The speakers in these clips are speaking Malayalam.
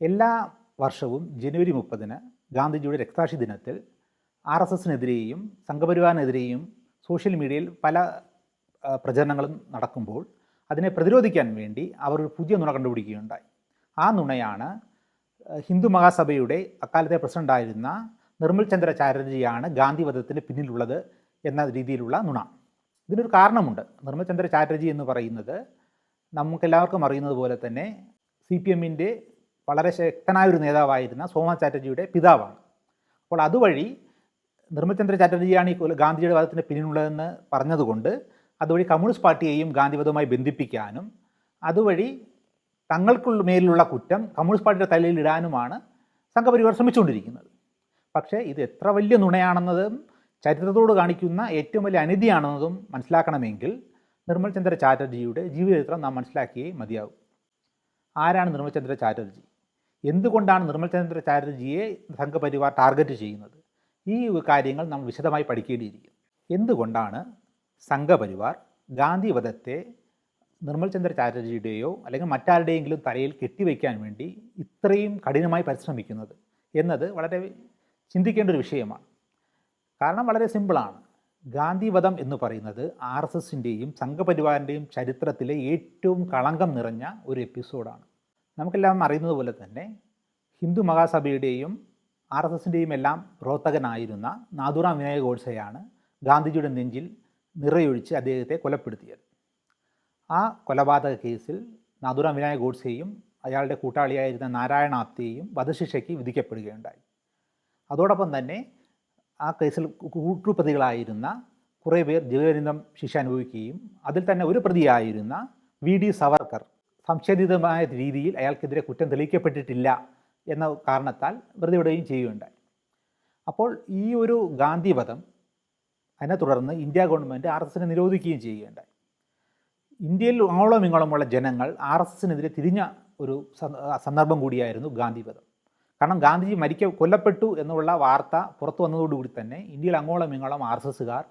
എല്ലാ വർഷവും ജനുവരി മുപ്പതിന് ഗാന്ധിജിയുടെ രക്താക്ഷി ദിനത്തിൽ ആർ എസ് എസിനെതിരെയും സംഘപരിവാറിനെതിരെയും സോഷ്യൽ മീഡിയയിൽ പല പ്രചരണങ്ങളും നടക്കുമ്പോൾ അതിനെ പ്രതിരോധിക്കാൻ വേണ്ടി അവർ ഒരു പുതിയ നുണ കണ്ടുപിടിക്കുകയുണ്ടായി. ആ നുണയാണ് ഹിന്ദു മഹാസഭയുടെ അക്കാലത്തെ പ്രസിഡന്റായിരുന്ന നിർമ്മൽ ചന്ദ്ര ചാറ്റർജിയാണ് ഗാന്ധി വധത്തിന് പിന്നിലുള്ളത് എന്ന രീതിയിലുള്ള നുണ. ഇതിനൊരു കാരണമുണ്ട്. നിർമ്മൽ ചന്ദ്ര ചാറ്റർജി എന്ന് പറയുന്നത് നമുക്കെല്ലാവർക്കും അറിയുന്നത് പോലെ തന്നെ സി പി എമ്മിന്റെ വളരെ ശക്തനായ ഒരു നേതാവായിരുന്ന സോമ ചാറ്റർജിയുടെ പിതാവാണ്. അപ്പോൾ അതുവഴി നിർമ്മൽചന്ദ്ര ചാറ്റർജിയാണ് ഈ ഗാന്ധിജിയുടെ വാദത്തിന് പിന്നിലുള്ളതെന്ന് പറഞ്ഞതുകൊണ്ട് അതുവഴി കമ്മ്യൂണിസ്റ്റ് പാർട്ടിയെയും ഗാന്ധിവധവുമായി ബന്ധിപ്പിക്കാനും അതുവഴി തങ്ങൾക്കുള്ള മേലുള്ള കുറ്റം കമ്മ്യൂണിസ്റ്റ് പാർട്ടിയുടെ തലയിൽ ഇടാനുമാണ് സംഘപരിവാർ ശ്രമിച്ചുകൊണ്ടിരിക്കുന്നത്. പക്ഷേ ഇത് എത്ര വലിയ നുണയാണെന്നതും ചരിത്രത്തോട് കാണിക്കുന്ന ഏറ്റവും വലിയ അനീതിയാണെന്നതും മനസ്സിലാക്കണമെങ്കിൽ നിർമ്മൽ ചന്ദ്ര ചാറ്റർജിയുടെ ജീവചരിത്രം നാം മനസ്സിലാക്കിയേ മതിയാവും. ആരാണ് നിർമ്മൽ ചന്ദ്ര ചാറ്റർജി? എന്തുകൊണ്ടാണ് നിർമ്മൽ ചന്ദ്ര ചാറ്റർജിയെ സംഘപരിവാർ ടാർഗറ്റ് ചെയ്യുന്നത്? ഈ കാര്യങ്ങൾ നാം വിശദമായി പഠിക്കേണ്ടിയിരിക്കും എന്തുകൊണ്ടാണ് സംഘപരിവാർ ഗാന്ധി വധത്തെ നിർമ്മൽ ചന്ദ്ര ചാറ്റർജിയുടെയോ അല്ലെങ്കിൽ മറ്റാരുടെയെങ്കിലും തലയിൽ കെട്ടിവയ്ക്കാൻ വേണ്ടി ഇത്രയും കഠിനമായി പരിശ്രമിക്കുന്നത് എന്നത് വളരെ ചിന്തിക്കേണ്ട ഒരു വിഷയമാണ്. കാരണം വളരെ സിമ്പിളാണ് ഗാന്ധിവധം എന്ന് പറയുന്നത് ആർ എസ് എസിന്റെയും സംഘപരിവാറിന്റെയും ചരിത്രത്തിലെ ഏറ്റവും കളങ്കം നിറഞ്ഞ ഒരു എപ്പിസോഡാണ് നമുക്കെല്ലാം അറിയുന്നത് പോലെ തന്നെ ഹിന്ദു മഹാസഭയുടെയും ആർ എസ് എസിന്റെയും എല്ലാം പ്രവർത്തകനായിരുന്ന നാഥുറാം വിനായക ഗോഡ്സെയാണ് ഗാന്ധിജിയുടെ നെഞ്ചിൽ നിറയൊഴിച്ച് അദ്ദേഹത്തെ കൊലപ്പെടുത്തിയത്. ആ കൊലപാതക കേസിൽ നാഥുറാം വിനായക ഗോഡ്സെയും അയാളുടെ കൂട്ടാളിയായിരുന്ന നാരായണ ആപ്തെയും വധശിക്ഷയ്ക്ക് വിധിക്കപ്പെടുകയുണ്ടായി. അതോടൊപ്പം തന്നെ ആ കേസിൽ കൂട്ടുപ്രതികളായിരുന്ന കുറേ പേർ ജീവപര്യന്തം ശിക്ഷ അനുഭവിക്കുകയും അതിൽ തന്നെ ഒരു പ്രതിയായിരുന്ന വി ഡി സവർക്കർ സംശയതീതമായ രീതിയിൽ അയാൾക്കെതിരെ കുറ്റം തെളിയിക്കപ്പെട്ടിട്ടില്ല എന്ന കാരണത്താൽ വെറുതെ വിടുകയും ചെയ്യുകയുണ്ടായി. അപ്പോൾ ഈ ഒരു ഗാന്ധിവധം അതിനെ തുടർന്ന് ഇന്ത്യ ഗവൺമെന്റ് ആർ എസ് എസിനെ നിരോധിക്കുകയും ചെയ്യുകയുണ്ടായി. ഇന്ത്യയിൽ അങ്ങോളം ഇങ്ങോളമുള്ള ജനങ്ങൾ ആർ എസ് എസിനെതിരെ തിരിഞ്ഞ ഒരു സന്ദർഭം കൂടിയായിരുന്നു ഗാന്ധിവധം കാരണം ഗാന്ധിജി മരിക്ക കൊല്ലപ്പെട്ടു എന്നുള്ള വാർത്ത പുറത്തു വന്നതോടുകൂടി തന്നെ ഇന്ത്യയിൽ അങ്ങോളം ഇങ്ങോളം ആർ എസ് എസുകാർ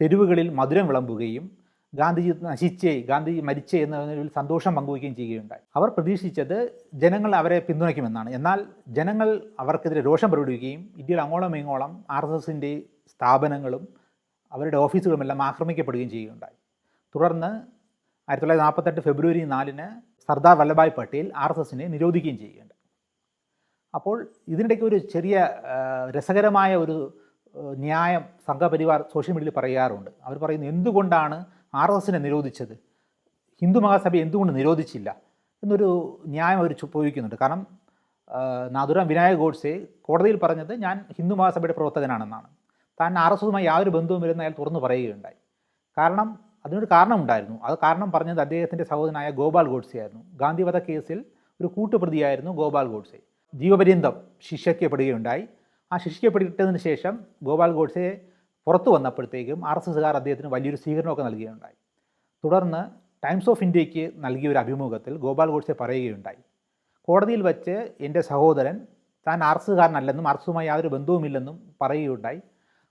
തെരുവുകളിൽ മധുരം വിളമ്പുകയും ഗാന്ധിജി നശിച്ചേ ഗാന്ധിജി മരിച്ചേ എന്നതിൽ സന്തോഷം പങ്കുവയ്ക്കുകയും ചെയ്യുകയുണ്ടായി. അവർ പ്രതീക്ഷിച്ചത് ജനങ്ങൾ അവരെ പിന്തുണയ്ക്കുമെന്നാണ്. എന്നാൽ ജനങ്ങൾ അവർക്കെതിരെ രോഷം പ്രകടിപ്പിക്കുകയും ഇന്ത്യയിൽ അങ്ങോളം ഇങ്ങോളം ആർ എസ് എസിന്റെ സ്ഥാപനങ്ങളും അവരുടെ ഓഫീസുകളുമെല്ലാം ആക്രമിക്കപ്പെടുകയും ചെയ്യുകയുണ്ടായി. തുടർന്ന് ആയിരത്തി തൊള്ളായിരത്തി നാൽപ്പത്തെട്ട് ഫെബ്രുവരി നാലിന് സർദാർ വല്ലഭായ് പട്ടേൽ ആർ എസ് എസിനെ നിരോധിക്കുകയും ചെയ്യുകയുണ്ടായി. അപ്പോൾ ഇതിനിടയ്ക്ക് ഒരു ചെറിയ രസകരമായ ഒരു ന്യായം സംഘപരിവാർ സോഷ്യൽ മീഡിയയിൽ പറയാറുണ്ട്. അവർ പറയുന്നത് എന്തുകൊണ്ടാണ് ആർ എസ് എസിനെ നിരോധിച്ചത്. ഹിന്ദു മഹാസഭ എന്തുകൊണ്ട് നിരോധിച്ചില്ല എന്നൊരു ന്യായം അവർ ചോദിക്കുന്നുണ്ട് കാരണം നാദുറാം വിനായക് ഗോഡ്സെ കോടതിയിൽ പറഞ്ഞത് ഞാൻ ഹിന്ദു മഹാസഭയുടെ പ്രവർത്തകനാണെന്നാണ്. താൻ ആർ എസ് എസുമായി യാതൊരു ബന്ധവുമില്ലെന്ന് അയാൾ തുറന്നു പറയുകയുണ്ടായി. കാരണം അതിനൊരു കാരണമുണ്ടായിരുന്നു. അത് കാരണം പറഞ്ഞത് അദ്ദേഹത്തിന്റെ സഹോദരനായ ഗോപാൽ ഗോഡ്സെ ആയിരുന്നു. ഗാന്ധിവധ കേസിൽ ഒരു കൂട്ടുപ്രതിയായിരുന്നു ഗോപാൽ ഗോഡ്സെ. ജീവപര്യന്തം ശിക്ഷിക്കപ്പെടുകയുണ്ടായി. ആ ശിക്ഷിക്കപ്പെട്ടതിന് ശേഷം ഗോപാൽ ഗോഡ്സെ പുറത്തു വന്നപ്പോഴത്തേക്കും ആർ എസ് എസ്സുകാർ അദ്ദേഹത്തിന് വലിയൊരു സ്വീകരണമൊക്കെ നൽകുകയുണ്ടായി. തുടർന്ന് ടൈംസ് ഓഫ് ഇന്ത്യയ്ക്ക് നൽകിയ ഒരു അഭിമുഖത്തിൽ ഗോപാൽ ഗോഡ്സെ പറയുകയുണ്ടായി. കോടതിയിൽ വച്ച് എന്റെ സഹോദരൻ താൻ ആർ എസ് എസുകാരനല്ലെന്നും ആർ എസ് എസുമായി യാതൊരു ബന്ധവുമില്ലെന്നും പറയുകയുണ്ടായി.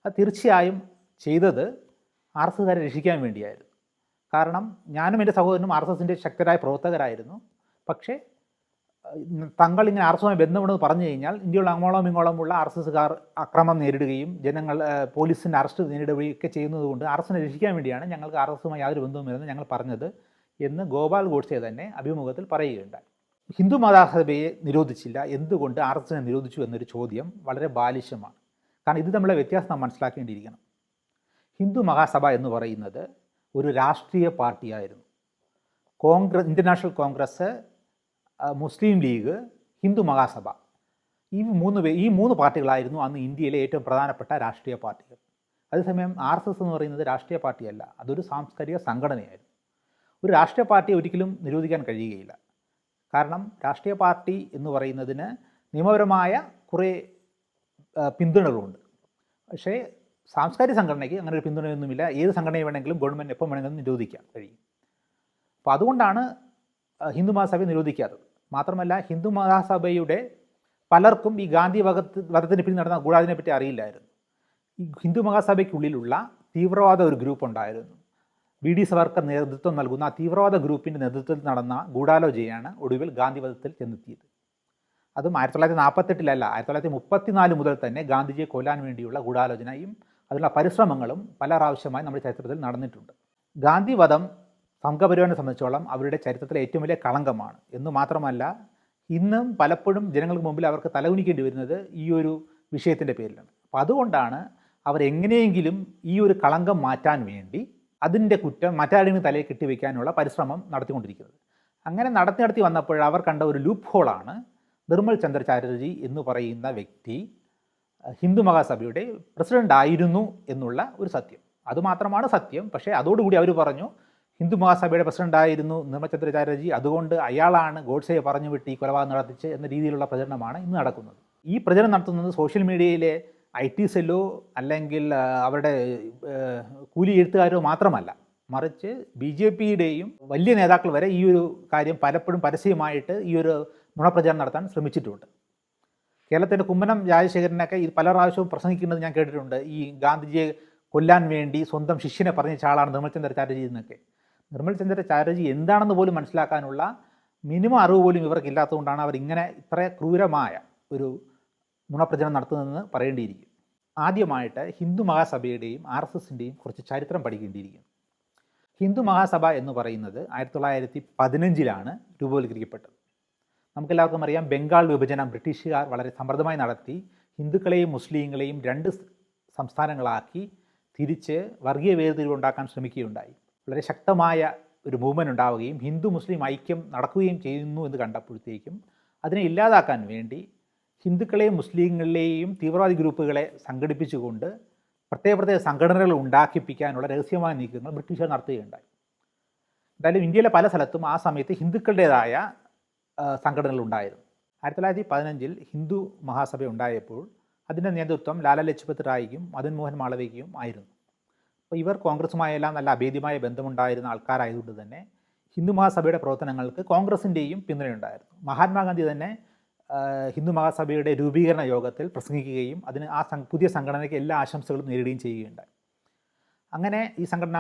അത് തീർച്ചയായും ചെയ്തത് ആർ എസ് എസുകാരെ രക്ഷിക്കാൻ വേണ്ടിയായിരുന്നു. കാരണം ഞാനും എന്റെ സഹോദരനും ആർ എസ് എസിന്റെ ശക്തരായ പ്രവർത്തകരായിരുന്നു. പക്ഷേ തങ്ങൾ ഇങ്ങനെ ആർ എസ് എസുമായി ബന്ധമുണ്ടെന്ന് പറഞ്ഞു കഴിഞ്ഞാൽ ഇന്ത്യയുടെ അങ്ങോളം ഇങ്ങോളമുള്ള ആർ എസ് എസ്സുകാർ അക്രമം നേരിടുകയും ജനങ്ങൾ പോലീസിന്റെ അറസ്റ്റ് നേരിടുകയും ഒക്കെ ചെയ്യുന്നതുകൊണ്ട് ആർ എസിനെ രക്ഷിക്കാൻ വേണ്ടിയാണ് ഞങ്ങൾക്ക് ആർ എസ് എസുമായി യാതൊരു ബന്ധവുമില്ലെന്ന് ഞങ്ങൾ പറഞ്ഞത് എന്ന് ഗോപാൽ ഗോഡ്സെ തന്നെ അഭിമുഖത്തിൽ പറയുകയുണ്ടായി. ഹിന്ദു മതാസഭയെ നിരോധിച്ചില്ല. എന്തുകൊണ്ട് ആർ എസ് എസിനെ നിരോധിച്ചു എന്നൊരു ചോദ്യം വളരെ ബാലിശമാണ്. കാരണം ഇത് നമ്മളെ വ്യത്യാസം നാം മനസ്സിലാക്കേണ്ടിയിരിക്കണം. ഹിന്ദു മഹാസഭ എന്ന് പറയുന്നത് ഒരു രാഷ്ട്രീയ പാർട്ടിയായിരുന്നു. കോൺഗ്രസ് ഇന്റർനാഷണൽ കോൺഗ്രസ് മുസ്ലിം ലീഗ് ഹിന്ദു മഹാസഭ. ഈ മൂന്ന് ഈ മൂന്ന് പാർട്ടികളായിരുന്നു അന്ന് ഇന്ത്യയിലെ ഏറ്റവും പ്രധാനപ്പെട്ട രാഷ്ട്രീയ പാർട്ടികൾ. അതേസമയം ആർ എസ് എസ് എന്ന് പറയുന്നത് രാഷ്ട്രീയ പാർട്ടിയല്ല അതൊരു സാംസ്കാരിക സംഘടനയായിരുന്നു. ഒരു രാഷ്ട്രീയ പാർട്ടിയെ ഒരിക്കലും നിരോധിക്കാൻ കഴിയുകയില്ല. കാരണം രാഷ്ട്രീയ പാർട്ടി എന്ന് പറയുന്നതിന് നിയമപരമായ കുറേ പിന്തുണകളുണ്ട്. പക്ഷേ സാംസ്കാരിക സംഘടനയ്ക്ക് അങ്ങനെ ഒരു പിന്തുണയൊന്നുമില്ല. ഏത് സംഘടനയെ വേണമെങ്കിലും ഗവൺമെന്റ് എപ്പം വേണമെങ്കിലും നിരോധിക്കാൻ കഴിയും. അപ്പോൾ അതുകൊണ്ടാണ് ഹിന്ദു മഹാസഭയെ നിരോധിക്കാത്തത്. മാത്രമല്ല ഹിന്ദു മഹാസഭയുടെ പലർക്കും ഈ ഗാന്ധി വധത്ത് വധത്തിന് പിന്നിൽ നടന്ന ഗൂഢാതിനെ പറ്റി അറിയില്ലായിരുന്നു. ഈ ഹിന്ദു മഹാസഭയ്ക്കുള്ളിലുള്ള തീവ്രവാദ ഒരു ഗ്രൂപ്പ് ഉണ്ടായിരുന്നു. വി ഡി സവർക്കർ നേതൃത്വം നൽകുന്ന ആ തീവ്രവാദ ഗ്രൂപ്പിന്റെ നേതൃത്വത്തിൽ നടന്ന ഗൂഢാലോചനയാണ് ഒടുവിൽ ഗാന്ധി വധത്തിൽ ചെന്നെത്തിയത്. അതും ആയിരത്തി തൊള്ളായിരത്തി നാൽപ്പത്തെട്ടിലല്ല ആയിരത്തി തൊള്ളായിരത്തി മുപ്പത്തിനാല് മുതൽ തന്നെ ഗാന്ധിജിയെ കൊല്ലാൻ വേണ്ടിയുള്ള ഗൂഢാലോചനയും അതിനുള്ള പരിശ്രമങ്ങളും പല പ്രാവശ്യമായി നമ്മുടെ ചരിത്രത്തിൽ നടന്നിട്ടുണ്ട്. ഗാന്ധി വധം സംഘപരിവാറിനെ സംബന്ധിച്ചോളം അവരുടെ ചരിത്രത്തിലെ ഏറ്റവും വലിയ കളങ്കമാണ്. എന്ന് മാത്രമല്ല ഇന്നും പലപ്പോഴും ജനങ്ങൾക്ക് മുമ്പിൽ അവർക്ക് തലകുനിക്കേണ്ടി വരുന്നത് ഈ ഒരു വിഷയത്തിന്റെ പേരിലാണ്. അപ്പോൾ അതുകൊണ്ടാണ് അവരെങ്ങനെയെങ്കിലും ഈ ഒരു കളങ്കം മാറ്റാൻ വേണ്ടി അതിന്റെ കുറ്റം മറ്റാരുടെയും തലയിൽ കെട്ടിവെക്കാനുള്ള പരിശ്രമം നടത്തിക്കൊണ്ടിരിക്കുന്നത്. അങ്ങനെ നടത്തി നടത്തി വന്നപ്പോൾ അവർ കണ്ട ഒരു ലൂപ്പ് ഹോളാണ് നിർമ്മൽ ചന്ദ്ര ചാറ്റർജി എന്ന് പറയുന്ന വ്യക്തി ഹിന്ദു മഹാസഭയുടെ പ്രസിഡന്റ് ആയിരുന്നു എന്നുള്ള ഒരു സത്യം. അതുമാത്രമാണ് സത്യം. പക്ഷേ അതോടുകൂടി അവർ പറഞ്ഞു ഹിന്ദു മഹാസഭയുടെ പ്രസിഡന്റായിരുന്നു നിർമ്മൽ അതുകൊണ്ട് അയാളാണ് ഗോഡ്സയെ പറഞ്ഞു വിട്ട് ഈ കൊലപാതകം നടത്തിച്ച് എന്ന രീതിയിലുള്ള പ്രചരണമാണ് ഇന്ന് നടക്കുന്നത്. ഈ പ്രചരണം നടത്തുന്നത് സോഷ്യൽ മീഡിയയിലെ ഐ ടി സെല്ലോ അല്ലെങ്കിൽ അവരുടെ കൂലി എഴുത്തുകാരോ മാത്രമല്ല. മറിച്ച് ബി ജെ പിയുടെയും വലിയ നേതാക്കൾ വരെ ഈ ഒരു കാര്യം പലപ്പോഴും പരസ്യമായിട്ട് ഈ ഒരു നുണപ്രചാരണം നടത്താൻ ശ്രമിച്ചിട്ടുണ്ട്. കേരളത്തിന്റെ കുമ്മനം രാജശേഖരനൊക്കെ ഇത് പല പ്രാവശ്യവും പ്രസംഗിക്കുന്നത് ഞാൻ കേട്ടിട്ടുണ്ട്. ഈ ഗാന്ധിജിയെ കൊല്ലാൻ വേണ്ടി സ്വന്തം ശിഷ്യനെ പറഞ്ഞ ആളാണ് നിർമ്മൽ ചന്ദ്ര ചാറ്റർജി എന്നൊക്കെ. നിർമ്മൽ ചന്ദ്ര ചാറ്റർജി എന്താണെന്ന് പോലും മനസ്സിലാക്കാനുള്ള മിനിമം അറിവ് പോലും ഇവർക്ക് ഇല്ലാത്തതുകൊണ്ടാണ് അവർ ഇങ്ങനെ ഇത്ര ക്രൂരമായ ഒരു നുണപ്രചരണം നടത്തുന്നതെന്ന് പറയേണ്ടിയിരിക്കും. ആദ്യമായിട്ട് ഹിന്ദു മഹാസഭയുടെയും ആർ എസ് എസിന്റെയും കുറച്ച് ചരിത്രം പഠിക്കേണ്ടിയിരിക്കും ഹിന്ദു മഹാസഭ എന്ന് പറയുന്നത് ആയിരത്തി തൊള്ളായിരത്തി പതിനഞ്ചിലാണ് രൂപവൽക്കരിക്കപ്പെട്ടത്. നമുക്കെല്ലാവർക്കും അറിയാം ബംഗാൾ വിഭജനം ബ്രിട്ടീഷുകാർ വളരെ സമൃദ്ധമായി നടത്തി ഹിന്ദുക്കളെയും മുസ്ലിങ്ങളെയും രണ്ട് സംസ്ഥാനങ്ങളാക്കി തിരിച്ച് വർഗീയ വേർതിരിവ് ഉണ്ടാക്കാൻ ശ്രമിക്കുകയുണ്ടായി. വളരെ ശക്തമായ ഒരു മൂവ്മെന്റ് ഉണ്ടാവുകയും ഹിന്ദു മുസ്ലിം ഐക്യം നടക്കുകയും ചെയ്യുന്നു എന്ന് കണ്ടപ്പോഴത്തേക്കും അതിനെ ഇല്ലാതാക്കാൻ വേണ്ടി ഹിന്ദുക്കളെയും മുസ്ലിങ്ങളെയും തീവ്രവാദി ഗ്രൂപ്പുകളെ സംഘടിപ്പിച്ചുകൊണ്ട് പ്രത്യേക പ്രത്യേക സംഘടനകൾ ഉണ്ടാക്കിപ്പിക്കാനുള്ള രഹസ്യമായ നീക്കങ്ങൾ ബ്രിട്ടീഷുകാർ നടത്തുകയുണ്ടായി. എന്തായാലും ഇന്ത്യയിലെ പല സ്ഥലത്തും ആ സമയത്ത് ഹിന്ദുക്കളുടേതായ സംഘടനകൾ ഉണ്ടായിരുന്നു. ആയിരത്തി തൊള്ളായിരത്തി പതിനഞ്ചിൽ ഹിന്ദു മഹാസഭ ഉണ്ടായപ്പോൾ അതിന്റെ നേതൃത്വം ലാല ലജ്പത് റായിക്കും മദൻ മോഹൻ മാളവയ്ക്കും ആയിരുന്നു. അപ്പോൾ ഇവർ കോൺഗ്രസുമായെല്ലാം നല്ല അഭേദ്യമായ ബന്ധമുണ്ടായിരുന്ന ആൾക്കാരായതുകൊണ്ട് തന്നെ ഹിന്ദു മഹാസഭയുടെ പ്രവർത്തനങ്ങൾക്ക് കോൺഗ്രസിന്റെയും പിന്തുണയുണ്ടായിരുന്നു. മഹാത്മാഗാന്ധി തന്നെ ഹിന്ദു മഹാസഭയുടെ രൂപീകരണ യോഗത്തിൽ പ്രസംഗിക്കുകയും അതിന് ആ പുതിയ സംഘടനയ്ക്ക് എല്ലാ ആശംസകളും നേരിടുകയും ചെയ്യുകയുണ്ടായി. അങ്ങനെ ഈ സംഘടന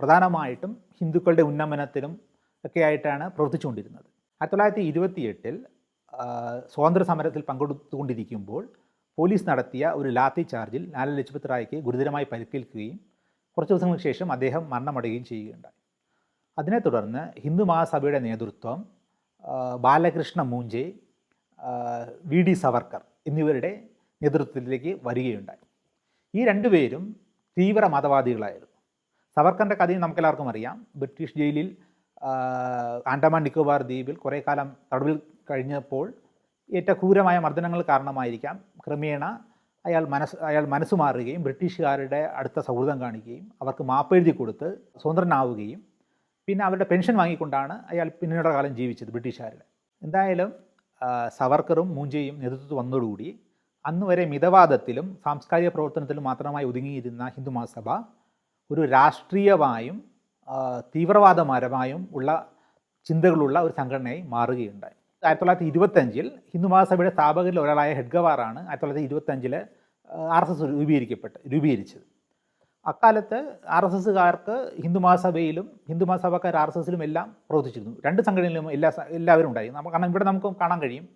പ്രധാനമായിട്ടും ഹിന്ദുക്കളുടെ ഉന്നമനത്തിലും ഒക്കെ ആയിട്ടാണ് പ്രവർത്തിച്ചുകൊണ്ടിരുന്നത്. ആയിരത്തി തൊള്ളായിരത്തി ഇരുപത്തിയെട്ടിൽ സ്വാതന്ത്ര്യ സമരത്തിൽ പങ്കെടുത്തുകൊണ്ടിരിക്കുമ്പോൾ പോലീസ് നടത്തിയ ഒരു ലാത്തി ചാർജിൽ ലാല ലജ്പത് റായ്ക്ക് ഗുരുതരമായി പരിക്കേൽക്കുകയും കുറച്ച് ദിവസങ്ങൾക്ക് ശേഷം അദ്ദേഹം മരണമടയുകയും ചെയ്യുകയുണ്ടായി. അതിനെ തുടർന്ന് ഹിന്ദു മഹാസഭയുടെ നേതൃത്വം ബാലകൃഷ്ണ മൂഞ്ചെ വി ഡി സവർക്കർ എന്നിവരുടെ നേതൃത്വത്തിലേക്ക് വരികയുണ്ടായി. ഈ രണ്ടുപേരും തീവ്ര മതവാദികളായിരുന്നു. സവർക്കറിന്റെ കഥയും നമുക്കെല്ലാവർക്കും അറിയാം. ബ്രിട്ടീഷ് ജയിലിൽ ആൻഡമാൻ നിക്കോബാർ ദ്വീപിൽ കുറേ കാലം തടവിൽ കഴിഞ്ഞപ്പോൾ ഏറ്റ ക്രൂരമായ മർദ്ദനങ്ങൾ കാരണമായിരിക്കാം ക്രമേണ അയാൾ മനസ്സ് അയാൾ മനസ്സ് മാറുകയും ബ്രിട്ടീഷുകാരുടെ അടുത്ത സൗഹൃദം കാണിക്കുകയും അവർക്ക് മാപ്പെഴുതി കൊടുത്ത് സ്വതന്ത്രനാവുകയും പിന്നെ അവരുടെ പെൻഷൻ വാങ്ങിക്കൊണ്ടാണ് അയാൾ പിന്നീട് കാലം ജീവിച്ചത് ബ്രിട്ടീഷുകാരുടെ. എന്തായാലും സവർക്കറും മൂഞ്ചയും നേതൃത്വത്തിൽ വന്നതോടുകൂടി അന്ന് വരെ മിതവാദത്തിലും സാംസ്കാരിക പ്രവർത്തനത്തിലും മാത്രമായി ഒതുങ്ങിയിരുന്ന ഹിന്ദു മഹാസഭ ഒരു രാഷ്ട്രീയമായും തീവ്രവാദപരമായും ഉള്ള ചിന്തകളുള്ള ഒരു സംഘടനയായി മാറുകയുണ്ടായി. ആയിരത്തി തൊള്ളായിരത്തി ഇരുപത്തഞ്ചിൽ ഹിന്ദു മഹാസഭയുടെ സ്ഥാപകരിൽ ഒരാളായ ഹെഡ്ഗവാറാണ് ആയിരത്തി തൊള്ളായിരത്തി ഇരുപത്തഞ്ചിൽ ആർ എസ് എസ് രൂപീകരിക്കപ്പെട്ട് രൂപീകരിച്ചത്. അക്കാലത്ത് ആർ എസ് എസ്സുകാർക്ക് ഹിന്ദു മഹാസഭയിലും ഹിന്ദു മഹാസഭക്കാർ ആർ എസ് എസിലും എല്ലാം പ്രവർത്തിച്ചിരുന്നു. രണ്ട് സംഘടനയിലും എല്ലാ എല്ലാവരും ഉണ്ടായിരുന്നു നമുക്ക് കാരണം ഇവിടെ നമുക്ക് കാണാൻ കഴിയും.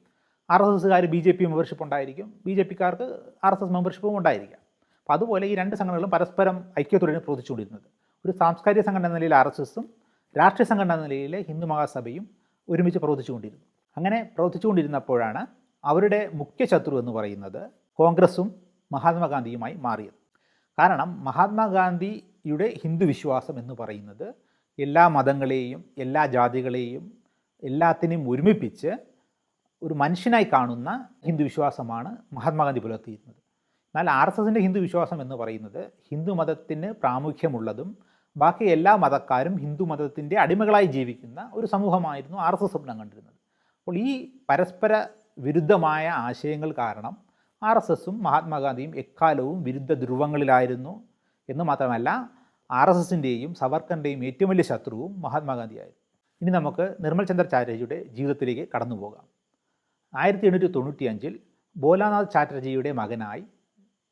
ആർ എസ് എസ്സുകാർ ബി ജെ പി മെമ്പർഷിപ്പ് ഉണ്ടായിരിക്കും. ബി ജെ പിക്കാർക്ക് ആർ എസ് എസ് മെമ്പർഷിപ്പും ഉണ്ടായിരിക്കാം. അപ്പോൾ അതുപോലെ ഈ രണ്ട് സംഘടനകളും പരസ്പരം ഐക്യത്തോടെയാണ് പ്രവർത്തിച്ചുകൊണ്ടിരുന്നത്. ഒരു സാംസ്കാരിക സംഘടന എന്ന നിലയിൽ ആർ എസ് എസും രാഷ്ട്രീയ സംഘടന എന്ന നിലയിൽ ഹിന്ദു മഹാസഭയും ഒരുമിച്ച് പ്രവർത്തിച്ചുകൊണ്ടിരുന്നു. അങ്ങനെ പ്രവർത്തിച്ചുകൊണ്ടിരുന്നപ്പോഴാണ് അവരുടെ മുഖ്യ ശത്രു എന്ന് പറയുന്നത് കോൺഗ്രസും മഹാത്മാഗാന്ധിയുമായി മാറിയത്. കാരണം മഹാത്മാഗാന്ധിയുടെ ഹിന്ദു വിശ്വാസം എന്ന് പറയുന്നത് എല്ലാ മതങ്ങളെയും എല്ലാ ജാതികളെയും എല്ലാത്തിനെയും ഒരുമിപ്പിച്ച് ഒരു മനുഷ്യനായി കാണുന്ന ഹിന്ദു വിശ്വാസമാണ് മഹാത്മാഗാന്ധി പുലർത്തിയിരുന്നത്. എന്നാൽ ആർ എസ് എസിന്റെ ഹിന്ദു വിശ്വാസം എന്ന് പറയുന്നത് ഹിന്ദു മതത്തിന് പ്രാമുഖ്യമുള്ളതും ബാക്കി എല്ലാ മതക്കാരും ഹിന്ദു മതത്തിന്റെ അടിമകളായി ജീവിക്കുന്ന ഒരു സമൂഹമായിരുന്നു ആർ എസ് എസ് സ്വപ്നം കണ്ടിരുന്നത്. അപ്പോൾ ഈ പരസ്പര വിരുദ്ധമായ ആശയങ്ങൾ കാരണം ആർ എസ് എസും മഹാത്മാഗാന്ധിയും എക്കാലവും വിരുദ്ധ ധ്രുവങ്ങളിലായിരുന്നു എന്ന് മാത്രമല്ല ആർ എസ് എസിന്റെയും സവർക്കറിന്റെയും ഏറ്റവും വലിയ ശത്രുവും മഹാത്മാഗാന്ധിയായിരുന്നു. ഇനി നമുക്ക് നിർമ്മൽ ചന്ദ്ര ചാറ്റർജിയുടെ ജീവിതത്തിലേക്ക് കടന്നു പോകാം. ആയിരത്തി എണ്ണൂറ്റി തൊണ്ണൂറ്റിയഞ്ചിൽ ബോലാനാഥ് ചാറ്റർജിയുടെ മകനായി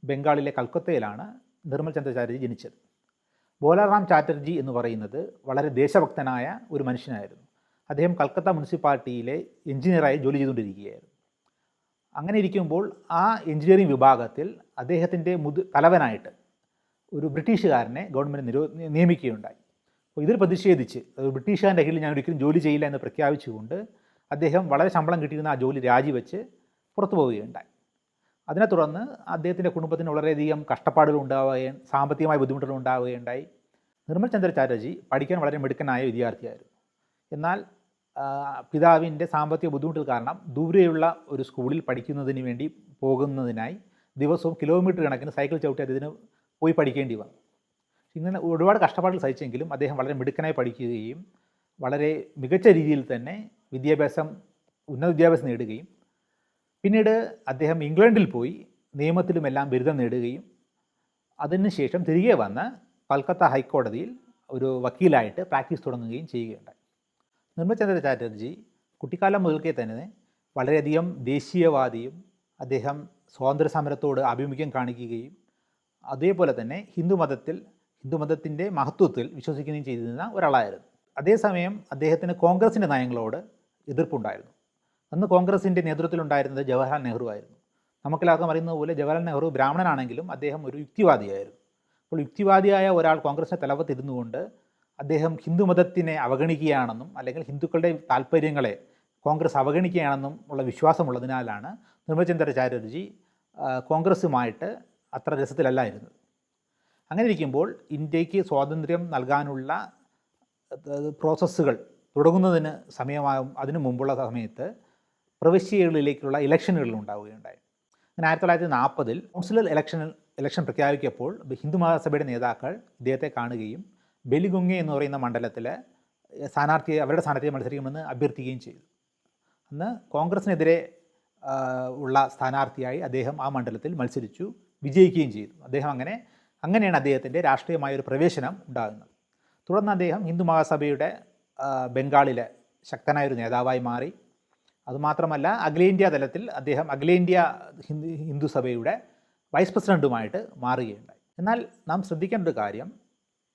ബംഗാളിലെ കൽക്കത്തയിലാണ് നിർമ്മൽ ചന്ദ്ര ചാറ്റർജി ജനിച്ചത്. ബോലാറാം ചാറ്റർജി എന്ന് പറയുന്നത് വളരെ ദേശഭക്തനായ ഒരു മനുഷ്യനായിരുന്നു. അദ്ദേഹം കൽക്കത്ത മുനിസിപ്പാലിറ്റിയിലെ എഞ്ചിനീയറായി ജോലി ചെയ്തുകൊണ്ടിരിക്കുകയായിരുന്നു. അങ്ങനെ ഇരിക്കുമ്പോൾ ആ എഞ്ചിനീയറിംഗ് വിഭാഗത്തിൽ അദ്ദേഹത്തിന്റെ മുതു തലവനായിട്ട് ഒരു ബ്രിട്ടീഷുകാരനെ ഗവൺമെന്റ് നിരോ നിയമിക്കുകയുണ്ടായി. അപ്പോൾ ഇതിൽ പ്രതിഷേധിച്ച് ബ്രിട്ടീഷുകാരന്റെ കീഴിൽ ഞാൻ ഒരിക്കലും ജോലി ചെയ്യില്ല എന്ന് പ്രഖ്യാപിച്ചുകൊണ്ട് അദ്ദേഹം വളരെ ശമ്പളം കിട്ടിയിരുന്ന ആ ജോലി രാജിവെച്ച് പുറത്തു പോവുകയുണ്ടായി. അതിനെ തുടർന്ന് അദ്ദേഹത്തിന്റെ കുടുംബത്തിന് വളരെയധികം കഷ്ടപ്പാടുകൾ ഉണ്ടാവുകയും സാമ്പത്തികമായ ബുദ്ധിമുട്ടുകൾ ഉണ്ടാവുകയുണ്ടായി. നിർമ്മൽ ചന്ദ്ര ചാറ്റർജി പഠിക്കാൻ വളരെ മിടുക്കനായ വിദ്യാർത്ഥിയായിരുന്നു. എന്നാൽ പിതാവിന്റെ സാമ്പത്തിക ബുദ്ധിമുട്ടുകൾ കാരണം ദൂരെയുള്ള ഒരു സ്കൂളിൽ പഠിക്കുന്നതിന് വേണ്ടി പോകുന്നതിനായി ദിവസവും കിലോമീറ്റർ കണക്കിന് സൈക്കിൾ ചവിട്ടി അദ്ദേഹത്തിന് പോയി പഠിക്കേണ്ടി വന്നു. ഇങ്ങനെ ഒരുപാട് കഷ്ടപ്പാടുകൾ സഹിച്ചെങ്കിലും അദ്ദേഹം വളരെ മിടുക്കനായി പഠിക്കുകയും വളരെ മികച്ച രീതിയിൽ തന്നെ വിദ്യാഭ്യാസം ഉന്നത വിദ്യാഭ്യാസം നേടുകയും പിന്നീട് അദ്ദേഹം ഇംഗ്ലണ്ടിൽ പോയി നിയമത്തിലുമെല്ലാം ബിരുദം നേടുകയും അതിനുശേഷം തിരികെ വന്ന് കൽക്കത്ത ഹൈക്കോടതിയിൽ ഒരു വക്കീലായിട്ട് പ്രാക്ടീസ് തുടങ്ങുകയും ചെയ്യുകയുണ്ടായി. നിർമ്മൽചന്ദ്ര ചാറ്റർജി കുട്ടിക്കാലം മുതൽക്കേ തന്നെ വളരെയധികം ദേശീയവാദിയും അദ്ദേഹം സ്വാതന്ത്ര്യ സമരത്തോട് ആഭിമുഖ്യം കാണിക്കുകയും അതേപോലെ തന്നെ ഹിന്ദുമതത്തിൽ ഹിന്ദുമതത്തിന്റെ മഹത്വത്തിൽ വിശ്വസിക്കുകയും ചെയ്തിരുന്ന ഒരാളായിരുന്നു. അതേസമയം അദ്ദേഹത്തിന് കോൺഗ്രസിന്റെ നയങ്ങളോട് എതിർപ്പുണ്ടായിരുന്നു. അന്ന് കോൺഗ്രസിന്റെ നേതൃത്വത്തിലുണ്ടായിരുന്നത് ജവഹർലാൽ നെഹ്റു ആയിരുന്നു. നമുക്കെല്ലാവർക്കും അറിയുന്നത് പോലെ ജവഹർലാൽ നെഹ്റു ബ്രാഹ്മണനാണെങ്കിലും അദ്ദേഹം ഒരു യുക്തിവാദിയായിരുന്നു. അപ്പോൾ യുക്തിവാദിയായ ഒരാൾ കോൺഗ്രസിന്റെ തലവത്തിരുന്നു കൊണ്ട് അദ്ദേഹം ഹിന്ദുമതത്തിനെ അവഗണിക്കുകയാണെന്നും അല്ലെങ്കിൽ ഹിന്ദുക്കളുടെ താല്പര്യങ്ങളെ കോൺഗ്രസ് അവഗണിക്കുകയാണെന്നും ഉള്ള വിശ്വാസമുള്ളതിനാലാണ് നിർമ്മൽചന്ദ്ര ചാറ്റർജി കോൺഗ്രസ്സുമായിട്ട് അത്ര രസത്തിലല്ലായിരുന്നത്. അങ്ങനെ ഇരിക്കുമ്പോൾ ഇന്ത്യയ്ക്ക് സ്വാതന്ത്ര്യം നൽകാനുള്ള പ്രോസസ്സുകൾ തുടങ്ങുന്നതിന് സമയമാകും അതിനു മുമ്പുള്ള സമയത്ത് പ്രവിശ്യകളിലേക്കുള്ള ഇലക്ഷനുകൾ ഉണ്ടാവുകയുണ്ടായി. അങ്ങനെ ആയിരത്തി തൊള്ളായിരത്തി നാൽപ്പതിൽ കൗൺസിലർ ഇലക്ഷനിൽ ഇലക്ഷൻ പ്രഖ്യാപിക്കപ്പോൾ ഹിന്ദു മഹാസഭയുടെ നേതാക്കൾ ഇദ്ദേഹത്തെ കാണുകയും ബലിഗുങ്ങ എന്ന് പറയുന്ന മണ്ഡലത്തിൽ സ്ഥാനാർത്ഥിയെ അവരുടെ സ്ഥാനാർത്ഥിയെ മത്സരിക്കുമെന്ന് അഭ്യർത്ഥിക്കുകയും ചെയ്തു. അന്ന് കോൺഗ്രസിനെതിരെ ഉള്ള സ്ഥാനാർത്ഥിയായി അദ്ദേഹം ആ മണ്ഡലത്തിൽ മത്സരിച്ചു വിജയിക്കുകയും ചെയ്തു. അദ്ദേഹം അങ്ങനെ അങ്ങനെയാണ് അദ്ദേഹത്തിന്റെ രാഷ്ട്രീയമായ ഒരു പ്രവേശനം ഉണ്ടാകുന്നത്. തുടർന്ന് അദ്ദേഹം ഹിന്ദു മഹാസഭയുടെ ബംഗാളിലെ ശക്തനായൊരു നേതാവായി മാറി. അതുമാത്രമല്ല അഖിലേന്ത്യാ തലത്തിൽ അദ്ദേഹം അഖിലേന്ത്യാ ഹിന്ദു ഹിന്ദു സഭയുടെ വൈസ് പ്രസിഡന്റുമായിട്ട് മാറുകയുണ്ടായി. എന്നാൽ നാം ശ്രദ്ധിക്കേണ്ട ഒരു കാര്യം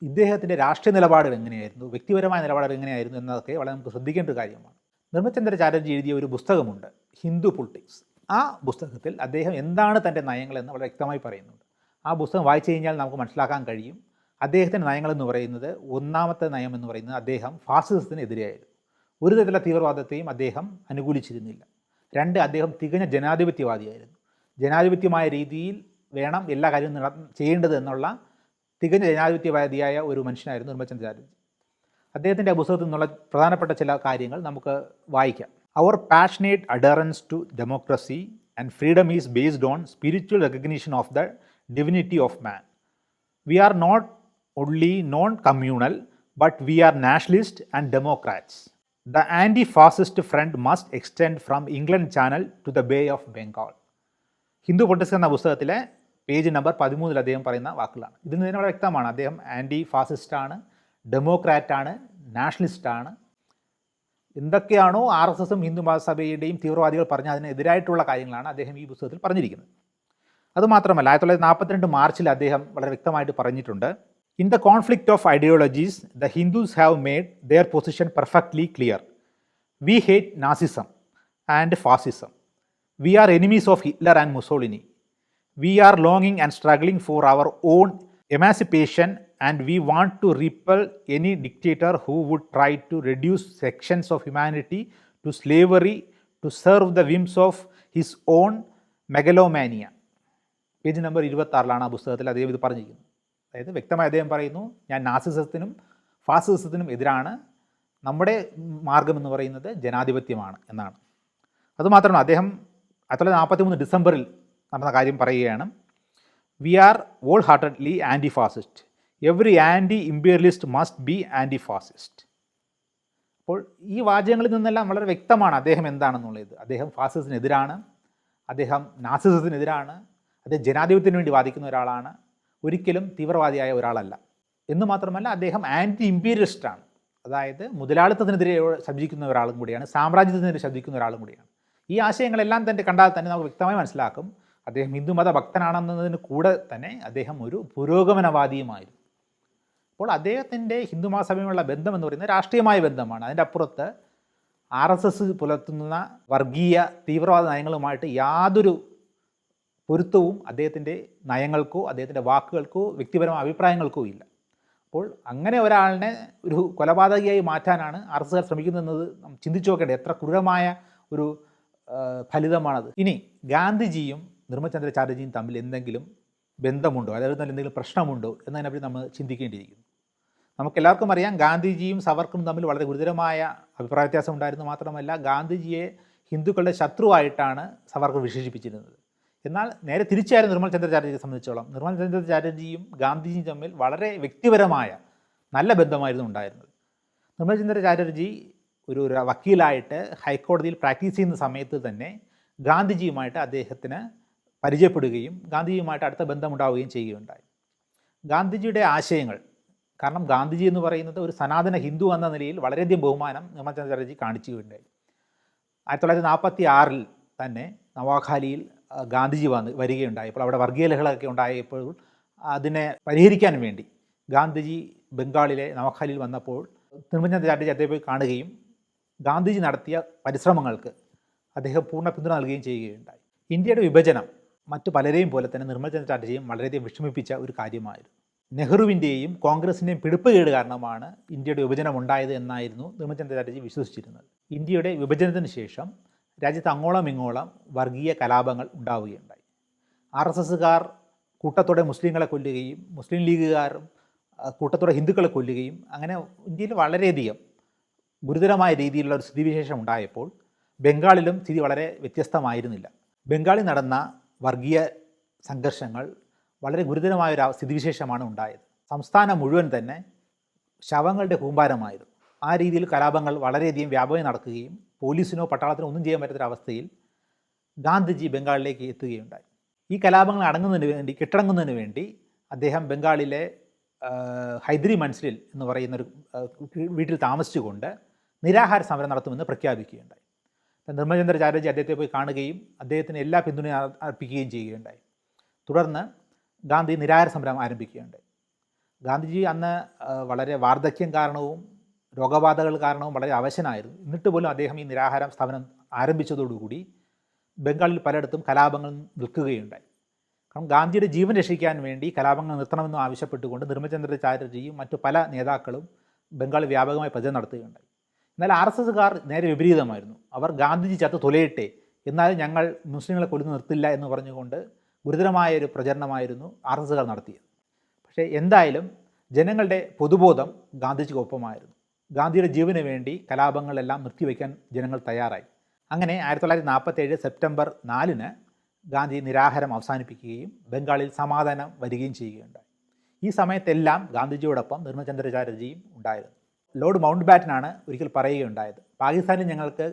ഇദ്ദേഹത്തിന്റെ രാഷ്ട്രീയ നിലപാടുകൾ എങ്ങനെയായിരുന്നു? വ്യക്തിപരമായ നിലപാടുകൾ എങ്ങനെയായിരുന്നു എന്നതൊക്കെ വളരെ നമുക്ക് ശ്രദ്ധിക്കേണ്ട കാര്യമാണ്. നിർമ്മചന്ദ്ര ചാറ്റർജി എഴുതിയ ഒരു പുസ്തകമുണ്ട് ഹിന്ദു പൊളിറ്റിക്സ്. ആ പുസ്തകത്തിൽ അദ്ദേഹം എന്താണ് തന്റെ നയങ്ങളെന്ന് വളരെ വ്യക്തമായി പറയുന്നുണ്ട്. ആ പുസ്തകം വായിച്ചു കഴിഞ്ഞാൽ നമുക്ക് മനസ്സിലാക്കാൻ കഴിയും. അദ്ദേഹത്തിന്റെ നയങ്ങളെന്ന് പറയുന്നത് ഒന്നാമത്തെ നയം എന്ന് പറയുന്നത് അദ്ദേഹം ഫാസിസത്തിനെതിരെയായിരുന്നു ഒരു തരത്തിലുള്ള തീവ്രവാദത്തെയും അദ്ദേഹം അനുകൂലിച്ചിരുന്നില്ല. രണ്ട് അദ്ദേഹം തികഞ്ഞ ജനാധിപത്യവാദിയായിരുന്നു. ജനാധിപത്യമായ രീതിയിൽ വേണം എല്ലാ കാര്യവും ചെയ്യേണ്ടത് എന്നുള്ള തികഞ്ഞ ജനാധിപത്യവാദിയായ ഒരു മനുഷ്യനായിരുന്നു നിർമ്മചന്ദ്ര ചാറ്റർജി അദ്ദേഹത്തിന്റെ പുസ്തകത്തിൽ നിന്നുള്ള പ്രധാനപ്പെട്ട ചില കാര്യങ്ങൾ നമുക്ക് വായിക്കാം our passionate adherence to democracy and freedom is based on spiritual recognition of the divinity of man we are not only non communal, but we are nationalists and democrats. The anti fascist front must extend from England Channel to the Bay of Bengal. Hindu politics എന്ന പുസ്തകത്തിലെ പേജ് നമ്പർ പതിമൂന്നിൽ അദ്ദേഹം പറയുന്ന വാക്കുകളാണ്. ഇതിൽ നിന്ന് വളരെ വ്യക്തമാണ്. അദ്ദേഹം ആന്റി ഫാസിസ്റ്റാണ് ഡെമോക്രാറ്റാണ് നാഷണലിസ്റ്റാണ് എന്തൊക്കെയാണോ ആർ എസ് എസും ഹിന്ദു മഹാസഭയുടെയും തീവ്രവാദികൾ പറഞ്ഞ അതിനെതിരായിട്ടുള്ള കാര്യങ്ങളാണ് അദ്ദേഹം ഈ പുസ്തകത്തിൽ പറഞ്ഞിരിക്കുന്നത്. അതുമാത്രമല്ല ആയിരത്തി തൊള്ളായിരത്തി നാൽപ്പത്തിരണ്ട് മാർച്ചിൽ അദ്ദേഹം വളരെ വ്യക്തമായിട്ട് പറഞ്ഞിട്ടുണ്ട് in the conflict of ideologies the Hindus have made their position perfectly clear we hate Nazism and fascism we are enemies of Hitler and Mussolini we are ലോങ്ങിങ് and struggling for our own emancipation and we want to repel any dictator who would try to reduce sections of humanity to slavery to serve the whims of his own megalomania page number ഇരുപത്താറിലാണ് ആ പുസ്തകത്തിൽ അദ്ദേഹം ഇത് പറഞ്ഞിരിക്കുന്നത്. അതായത് വ്യക്തമായി അദ്ദേഹം പറയുന്നു ഞാൻ നാസിസത്തിനും ഫാസിസത്തിനും എതിരാണ്. നമ്മുടെ മാർഗം എന്ന് പറയുന്നത് ജനാധിപത്യമാണ് എന്നാണ്. അതുമാത്രമല്ല അദ്ദേഹം ആയിരത്തി തൊള്ളായിരത്തി നാൽപ്പത്തി മൂന്ന് ഡിസംബറിൽ നടന്ന കാര്യം പറയുകയാണ്. We are whole heartedly anti fascist every anti imperialist must be anti fascist അപ്പോൾ ഈ വാചകങ്ങളിൽ നിന്നെല്ലാം വളരെ വ്യക്തമാണ് അദ്ദേഹം എന്താണെന്നുള്ളത്. അദ്ദേഹം ഫാസിസത്തിനെതിരാണ് അദ്ദേഹം നാസിസത്തിനെതിരാണ്. അദ്ദേഹം ജനാധിപത്യത്തിന് വേണ്ടി വാദിക്കുന്ന ഒരാളാണ്. ഒരിക്കലും തീവ്രവാദിയായ ഒരാളല്ല. എന്ന് മാത്രമല്ല അദ്ദേഹം ആന്റി ഇമ്പീരിയലിസ്റ്റാണ് അതായത് മുതലാളിത്തത്തിനെതിരെ ശബ്ദിക്കുന്ന ഒരാളും കൂടിയാണ്. സാമ്രാജ്യത്തിനെതിരെ ശബ്ദിക്കുന്ന ഒരാളും കൂടിയാണ്. ഈ ആശയങ്ങളെല്ലാം തന്നെ കണ്ടാൽ തന്നെ നമുക്ക് വ്യക്തമായി മനസ്സിലാക്കും. അദ്ദേഹം ഹിന്ദുമത ഭക്തനാണെന്നതിന് കൂടെ തന്നെ അദ്ദേഹം ഒരു പുരോഗമനവാദിയുമായിരുന്നു. അപ്പോൾ അദ്ദേഹത്തിന്റെ ഹിന്ദു മഹാസഭയുമുള്ള ബന്ധം എന്ന് പറയുന്നത് രാഷ്ട്രീയമായ ബന്ധമാണ്. അതിന്റെ അപ്പുറത്ത് ആർ എസ് എസ് പുലർത്തുന്ന വർഗീയ തീവ്രവാദ നയങ്ങളുമായിട്ട് യാതൊരു പൊരുത്തവും അദ്ദേഹത്തിന്റെ നയങ്ങൾക്കോ അദ്ദേഹത്തിന്റെ വാക്കുകൾക്കോ വ്യക്തിപരമായ അഭിപ്രായങ്ങൾക്കോ ഇല്ല. അപ്പോൾ അങ്ങനെ ഒരാളിനെ ഒരു കൊലപാതകിയായി മാറ്റാനാണ് ആർ എസ് എസ് ശ്രമിക്കുന്നതെന്നത് നാം ചിന്തിച്ചു നോക്കേണ്ടത്. എത്ര ക്രൂരമായ ഒരു ഫലിതമാണത്. ഇനി ഗാന്ധിജിയും നിർമ്മചന്ദ്ര ചാറ്റർജിയും തമ്മിൽ എന്തെങ്കിലും ബന്ധമുണ്ടോ? അതായത് എന്തെങ്കിലും പ്രശ്നമുണ്ടോ? എന്നതിനെപ്പറ്റി നമ്മൾ ചിന്തിക്കേണ്ടിയിരിക്കുന്നു. നമുക്കെല്ലാവർക്കും അറിയാം ഗാന്ധിജിയും സവർക്കും തമ്മിൽ വളരെ ഗുരുതരമായ അഭിപ്രായ വ്യത്യാസം ഉണ്ടായിരുന്നു മാത്രമല്ല ഗാന്ധിജിയെ ഹിന്ദുക്കളുടെ ശത്രുവായിട്ടാണ് സവർക്ക് വിശേഷിപ്പിച്ചിരുന്നത്. എന്നാൽ നേരെ തിരിച്ചായിരുന്നു നിർമ്മൽ ചന്ദ്ര ചാറ്റർജിയെ സംബന്ധിച്ചോളം. നിർമ്മൽ ചന്ദ്ര ചാറ്റർജിയും ഗാന്ധിജിയും തമ്മിൽ വളരെ വ്യക്തിപരമായ നല്ല ബന്ധമായിരുന്നു ഉണ്ടായിരുന്നത്. നിർമ്മൽ ചന്ദ്ര ചാറ്റർജി ഒരു വക്കീലായിട്ട് ഹൈക്കോടതിയിൽ പ്രാക്ടീസ് ചെയ്യുന്ന സമയത്ത് തന്നെ ഗാന്ധിജിയുമായിട്ട് അദ്ദേഹത്തിന് പരിചയപ്പെടുകയും ഗാന്ധിജിയുമായിട്ട് അടുത്ത ബന്ധമുണ്ടാവുകയും ചെയ്യുകയുണ്ടായി. ഗാന്ധിജിയുടെ ആശയങ്ങൾ കാരണം ഗാന്ധിജി എന്ന് പറയുന്നത് ഒരു സനാതന ഹിന്ദു എന്ന നിലയിൽ വളരെയധികം ബഹുമാനം നിർമ്മൽ ചന്ദ്ര ചാറ്റർജി കാണിച്ചുകയുണ്ടായി ആയിരത്തി തൊള്ളായിരത്തി നാൽപ്പത്തി ആറിൽ തന്നെ നവാഖാലിയിൽ ഗാന്ധിജി വന്ന് വരികയുണ്ടായി അപ്പോൾ അവിടെ വർഗീയ ലഹളൊക്കെ ഉണ്ടായപ്പോൾ അതിനെ പരിഹരിക്കാൻ വേണ്ടി ഗാന്ധിജി ബംഗാളിലെ നവാഖാലിയിൽ വന്നപ്പോൾ നിർമ്മചന്ദ്ര ചാറ്റർജി അദ്ദേഹത്തെ പോയി കാണുകയും ഗാന്ധിജി നടത്തിയ പരിശ്രമങ്ങൾക്ക് അദ്ദേഹം പൂർണ പിന്തുണ നൽകുകയും ചെയ്യുകയുണ്ടായി. ഇന്ത്യയുടെ വിഭജനം മറ്റു പലരെയും പോലെ തന്നെ നിർമ്മൽ ചന്ദ്ര ചാറ്റർജിയും വളരെയധികം വിഷമിപ്പിച്ച ഒരു കാര്യമായിരുന്നു. നെഹ്റുവിന്റെയും കോൺഗ്രസിന്റെയും പിടിപ്പുകേട് കാരണമാണ് ഇന്ത്യയുടെ വിഭജനം ഉണ്ടായത് എന്നായിരുന്നു നിർമ്മൽ ചന്ദ്ര ചാറ്റർജി വിശ്വസിച്ചിരുന്നത്. ഇന്ത്യയുടെ വിഭജനത്തിന് ശേഷം രാജ്യത്ത് അങ്ങോളം ഇങ്ങോളം വർഗീയ കലാപങ്ങൾ ഉണ്ടാവുകയുണ്ടായി. ആർ എസ് എസ്സുകാർ കൂട്ടത്തോടെ മുസ്ലിങ്ങളെ കൊല്ലുകയും മുസ്ലിം ലീഗുകാരും കൂട്ടത്തോടെ ഹിന്ദുക്കളെ കൊല്ലുകയും അങ്ങനെ ഇന്ത്യയിൽ വളരെയധികം ഗുരുതരമായ രീതിയിലുള്ള ഒരു സ്ഥിതിവിശേഷം ഉണ്ടായപ്പോൾ ബംഗാളിലും സ്ഥിതി വളരെ വ്യത്യസ്തമായിരുന്നില്ല. ബംഗാളിൽ നടന്ന വർഗീയ സംഘർഷങ്ങൾ വളരെ ഗുരുതരമായ ഒരു സ്ഥിതിവിശേഷമാണ് ഉണ്ടായത്. സംസ്ഥാനം മുഴുവൻ തന്നെ ശവങ്ങളുടെ കൂമ്പാരമായിരുന്നു. ആ രീതിയിൽ കലാപങ്ങൾ വളരെയധികം വ്യാപകം നടക്കുകയും പോലീസിനോ പട്ടാളത്തിനോ ഒന്നും ചെയ്യാൻ പറ്റാത്തൊരവസ്ഥയിൽ ഗാന്ധിജി ബംഗാളിലേക്ക് എത്തുകയുണ്ടായി. ഈ കലാപങ്ങൾ അടങ്ങുന്നതിന് വേണ്ടി കെട്ടടങ്ങുന്നതിന് വേണ്ടി അദ്ദേഹം ബംഗാളിലെ ഹൈദരി മൻസിലിൽ എന്ന് പറയുന്നൊരു വീട്ടിൽ താമസിച്ചുകൊണ്ട് നിരാഹാര സമരം നടത്തുമെന്ന് പ്രഖ്യാപിക്കുകയുണ്ടായി. നിർമ്മചന്ദ്ര ചാറ്റർജി അദ്ദേഹത്തെ പോയി കാണുകയും അദ്ദേഹത്തിന് എല്ലാ പിന്തുണയും അർ- അർപ്പിക്കുകയും ചെയ്യുകയുണ്ടായി. തുടർന്ന് ഗാന്ധി നിരാഹാര സമരം ആരംഭിക്കുകയുണ്ടായി. ഗാന്ധിജി അന്ന് വളരെ വാർദ്ധക്യം കാരണവും രോഗബാധകൾ കാരണവും വളരെ അവശനായിരുന്നു. എന്നിട്ട് പോലും അദ്ദേഹം ഈ നിരാഹാരം സ്ഥാപനം ആരംഭിച്ചതോടുകൂടി ബംഗാളിൽ പലയിടത്തും കലാപങ്ങൾ നിൽക്കുകയുണ്ടായി. കാരണം ഗാന്ധിയുടെ ജീവൻ രക്ഷിക്കാൻ വേണ്ടി കലാപങ്ങൾ നിർത്തണമെന്ന് ആവശ്യപ്പെട്ടുകൊണ്ട് നിർമ്മചന്ദ്ര ചാറ്റർജിയും മറ്റു പല നേതാക്കളും ബംഗാൾ വ്യാപകമായി പ്രചരണം നടത്തുകയുണ്ടായി. എന്നാൽ ആർ എസ് എസ്സുകാർ നേരെ വിപരീതമായിരുന്നു. അവർ ഗാന്ധിജി ചത്ത് തൊലയട്ടെ എന്നാലും ഞങ്ങൾ മുസ്ലിങ്ങളെ കൊല്ലുന്ന നിർത്തില്ല എന്ന് പറഞ്ഞുകൊണ്ട് ഗുരുതരമായ ഒരു പ്രചരണമായിരുന്നു ആർ എസ് എസ്സുകാർ നടത്തിയത്. പക്ഷേ എന്തായാലും ജനങ്ങളുടെ പൊതുബോധം ഗാന്ധിജിക്ക് ഒപ്പമായിരുന്നു ഗാന്ധിയുടെ ജീവന് വേണ്ടി കലാപങ്ങളെല്ലാം നിർത്തിവെക്കാൻ ജനങ്ങൾ തയ്യാറായി. അങ്ങനെ ആയിരത്തി തൊള്ളായിരത്തി നാൽപ്പത്തേഴ് സെപ്റ്റംബർ നാലിന് ഗാന്ധി നിരാഹാരം അവസാനിപ്പിക്കുകയും ബംഗാളിൽ സമാധാനം വരികയും ചെയ്യുകയുണ്ടായി. ഈ സമയത്തെല്ലാം ഗാന്ധിജിയോടൊപ്പം നിർമ്മചന്ദ്രചാര്യജിയും ഉണ്ടായിരുന്നു. ലോർഡ് മൗണ്ട് ബാറ്റനാണ് ഒരിക്കൽ പറയുകയുണ്ടായത്. പാകിസ്ഥാനിൽ ഞങ്ങൾക്ക്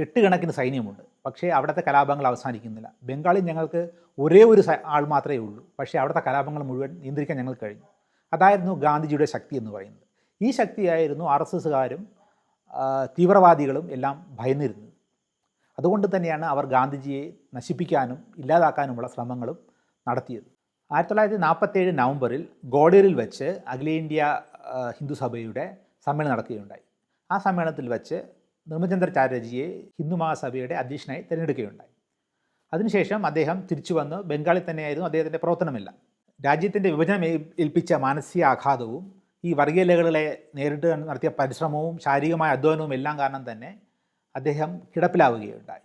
കെട്ടുകണക്കിന് സൈന്യമുണ്ട്. പക്ഷേ അവിടുത്തെ കലാപങ്ങൾ അവസാനിക്കുന്നില്ല. ബംഗാളിൽ ഞങ്ങൾക്ക് ഒരേ ഒരു ആൾ മാത്രമേ ഉള്ളൂ. പക്ഷേ അവിടുത്തെ കലാപങ്ങൾ മുഴുവൻ നിയന്ത്രിക്കാൻ ഞങ്ങൾക്ക് കഴിഞ്ഞു. അതായിരുന്നു ഗാന്ധിജിയുടെ ശക്തി എന്ന് പറയുന്നത്. ഈ ശക്തിയായിരുന്നു ആർ എസ് എസ്സുകാരും തീവ്രവാദികളും എല്ലാം ഭയന്നിരുന്നത്. അതുകൊണ്ട് തന്നെയാണ് അവർ ഗാന്ധിജിയെ നശിപ്പിക്കാനും ഇല്ലാതാക്കാനുമുള്ള ശ്രമങ്ങളും നടത്തിയത്. ആയിരത്തി തൊള്ളായിരത്തി നാൽപ്പത്തേഴ് നവംബറിൽ ഗോഡേറിൽ വെച്ച് അഖിലേന്ത്യ ഹിന്ദു സഭയുടെ സമ്മേളനം നടക്കുകയുണ്ടായി. ആ സമ്മേളനത്തിൽ വെച്ച് നിർമ്മചന്ദ്ര ചാറ്റർജിയെ ഹിന്ദു മഹാസഭയുടെ അധ്യക്ഷനായി തിരഞ്ഞെടുക്കുകയുണ്ടായി. അതിനുശേഷം അദ്ദേഹം തിരിച്ചു വന്ന് ബംഗാളിൽ തന്നെയായിരുന്നു അദ്ദേഹത്തിന്റെ പ്രവർത്തനമില്ല. രാജ്യത്തിന്റെ വിഭജനം ഏൽ- ഏൽപ്പിച്ച മാനസിക ആഘാതവും ഈ വർഗീയ ലഹളകളെ നേരിട്ട് നടത്തിയ പരിശ്രമവും ശാരീരികമായ അധ്വാനവും എല്ലാം കാരണം തന്നെ അദ്ദേഹം കിടപ്പിലാവുകയുണ്ടായി.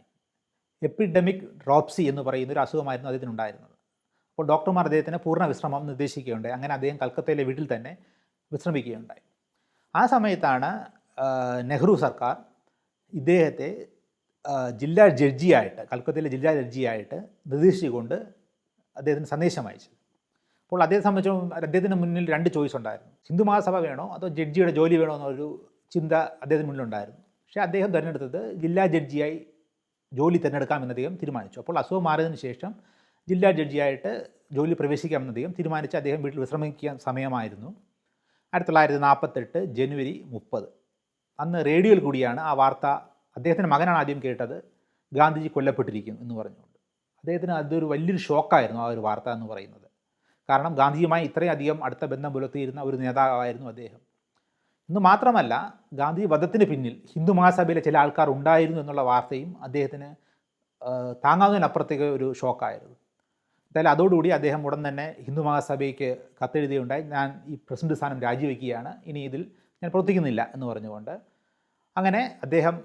എപ്പിഡമിക് ഡ്രോപ്സി എന്ന് പറയുന്ന ഒരു അസുഖമായിരുന്നു അദ്ദേഹത്തിനുണ്ടായിരുന്നത്. അപ്പോൾ ഡോക്ടർമാർ അദ്ദേഹത്തിന് പൂർണ വിശ്രമം നിർദ്ദേശിക്കുകയുണ്ടായി. അങ്ങനെ അദ്ദേഹം കൽക്കത്തയിലെ വീട്ടിൽ തന്നെ വിശ്രമിക്കുകയുണ്ടായി. ആ സമയത്താണ് നെഹ്റു സർക്കാർ ഇദ്ദേഹത്തെ ജില്ലാ ജഡ്ജിയായിട്ട് കൽക്കത്തയിലെ ജില്ലാ ജഡ്ജിയായിട്ട് നിർദ്ദേശിച്ചുകൊണ്ട് അദ്ദേഹത്തിന് സന്ദേശം അയച്ചത്. അപ്പോൾ അദ്ദേഹത്തെ സംബന്ധിച്ചും അദ്ദേഹത്തിന് മുന്നിൽ രണ്ട് ചോയ്സ് ഉണ്ടായിരുന്നു. ഹിന്ദു മഹാസഭ വേണോ അതോ ജഡ്ജിയുടെ ജോലി വേണോ എന്നൊരു ചിന്ത അദ്ദേഹത്തിന് മുന്നിലുണ്ടായിരുന്നു. പക്ഷേ അദ്ദേഹം തിരഞ്ഞെടുത്തത് ജില്ലാ ജഡ്ജിയായി ജോലി തിരഞ്ഞെടുക്കാമെന്ന് അദ്ദേഹം തീരുമാനിച്ചു. അപ്പോൾ അസുഖം മാറിയതിനു ശേഷം ജില്ലാ ജഡ്ജിയായിട്ട് ജോലി പ്രവേശിക്കാമെന്ന് അദ്ദേഹം തീരുമാനിച്ച് അദ്ദേഹം വീട്ടിൽ വിശ്രമിക്കാൻ സമയമായിരുന്നു. ആയിരത്തി തൊള്ളായിരത്തി നാൽപ്പത്തെട്ട് ജനുവരി മുപ്പത്. അന്ന് റേഡിയോയിൽ കൂടിയാണ് ആ വാർത്ത അദ്ദേഹത്തിന്റെ മകനാണ് ആദ്യം കേട്ടത്. ഗാന്ധിജി കൊല്ലപ്പെട്ടിരിക്കും എന്ന് പറഞ്ഞുകൊണ്ട്. അദ്ദേഹത്തിന് അതൊരു വലിയൊരു ഷോക്കായിരുന്നു ആ ഒരു വാർത്ത എന്ന് പറയുന്നത്. കാരണം ഗാന്ധിയുമായി ഇത്രയധികം അടുത്ത ബന്ധം പുലർത്തിയിരുന്ന ഒരു നേതാവായിരുന്നു അദ്ദേഹം. എന്ന് മാത്രമല്ല ഗാന്ധി വധത്തിന് പിന്നിൽ ഹിന്ദു മഹാസഭയിലെ ചില ആൾക്കാർ ഉണ്ടായിരുന്നു എന്നുള്ള വാർത്തയും അദ്ദേഹത്തിന് താങ്ങാവുന്നതിനപ്പുറത്തേക്ക് ഒരു ഷോക്കായിരുന്നു. എന്തായാലും അതോടുകൂടി അദ്ദേഹം ഉടൻ തന്നെ ഹിന്ദു മഹാസഭയ്ക്ക് കത്തെഴുതിയുണ്ടായി. ഞാൻ ഈ പ്രസിഡന്റ് സ്ഥാനം രാജിവെക്കുകയാണ്. ഇനി ഇതിൽ ഞാൻ പ്രവർത്തിക്കുന്നില്ല എന്ന് പറഞ്ഞുകൊണ്ട് അങ്ങനെ അദ്ദേഹം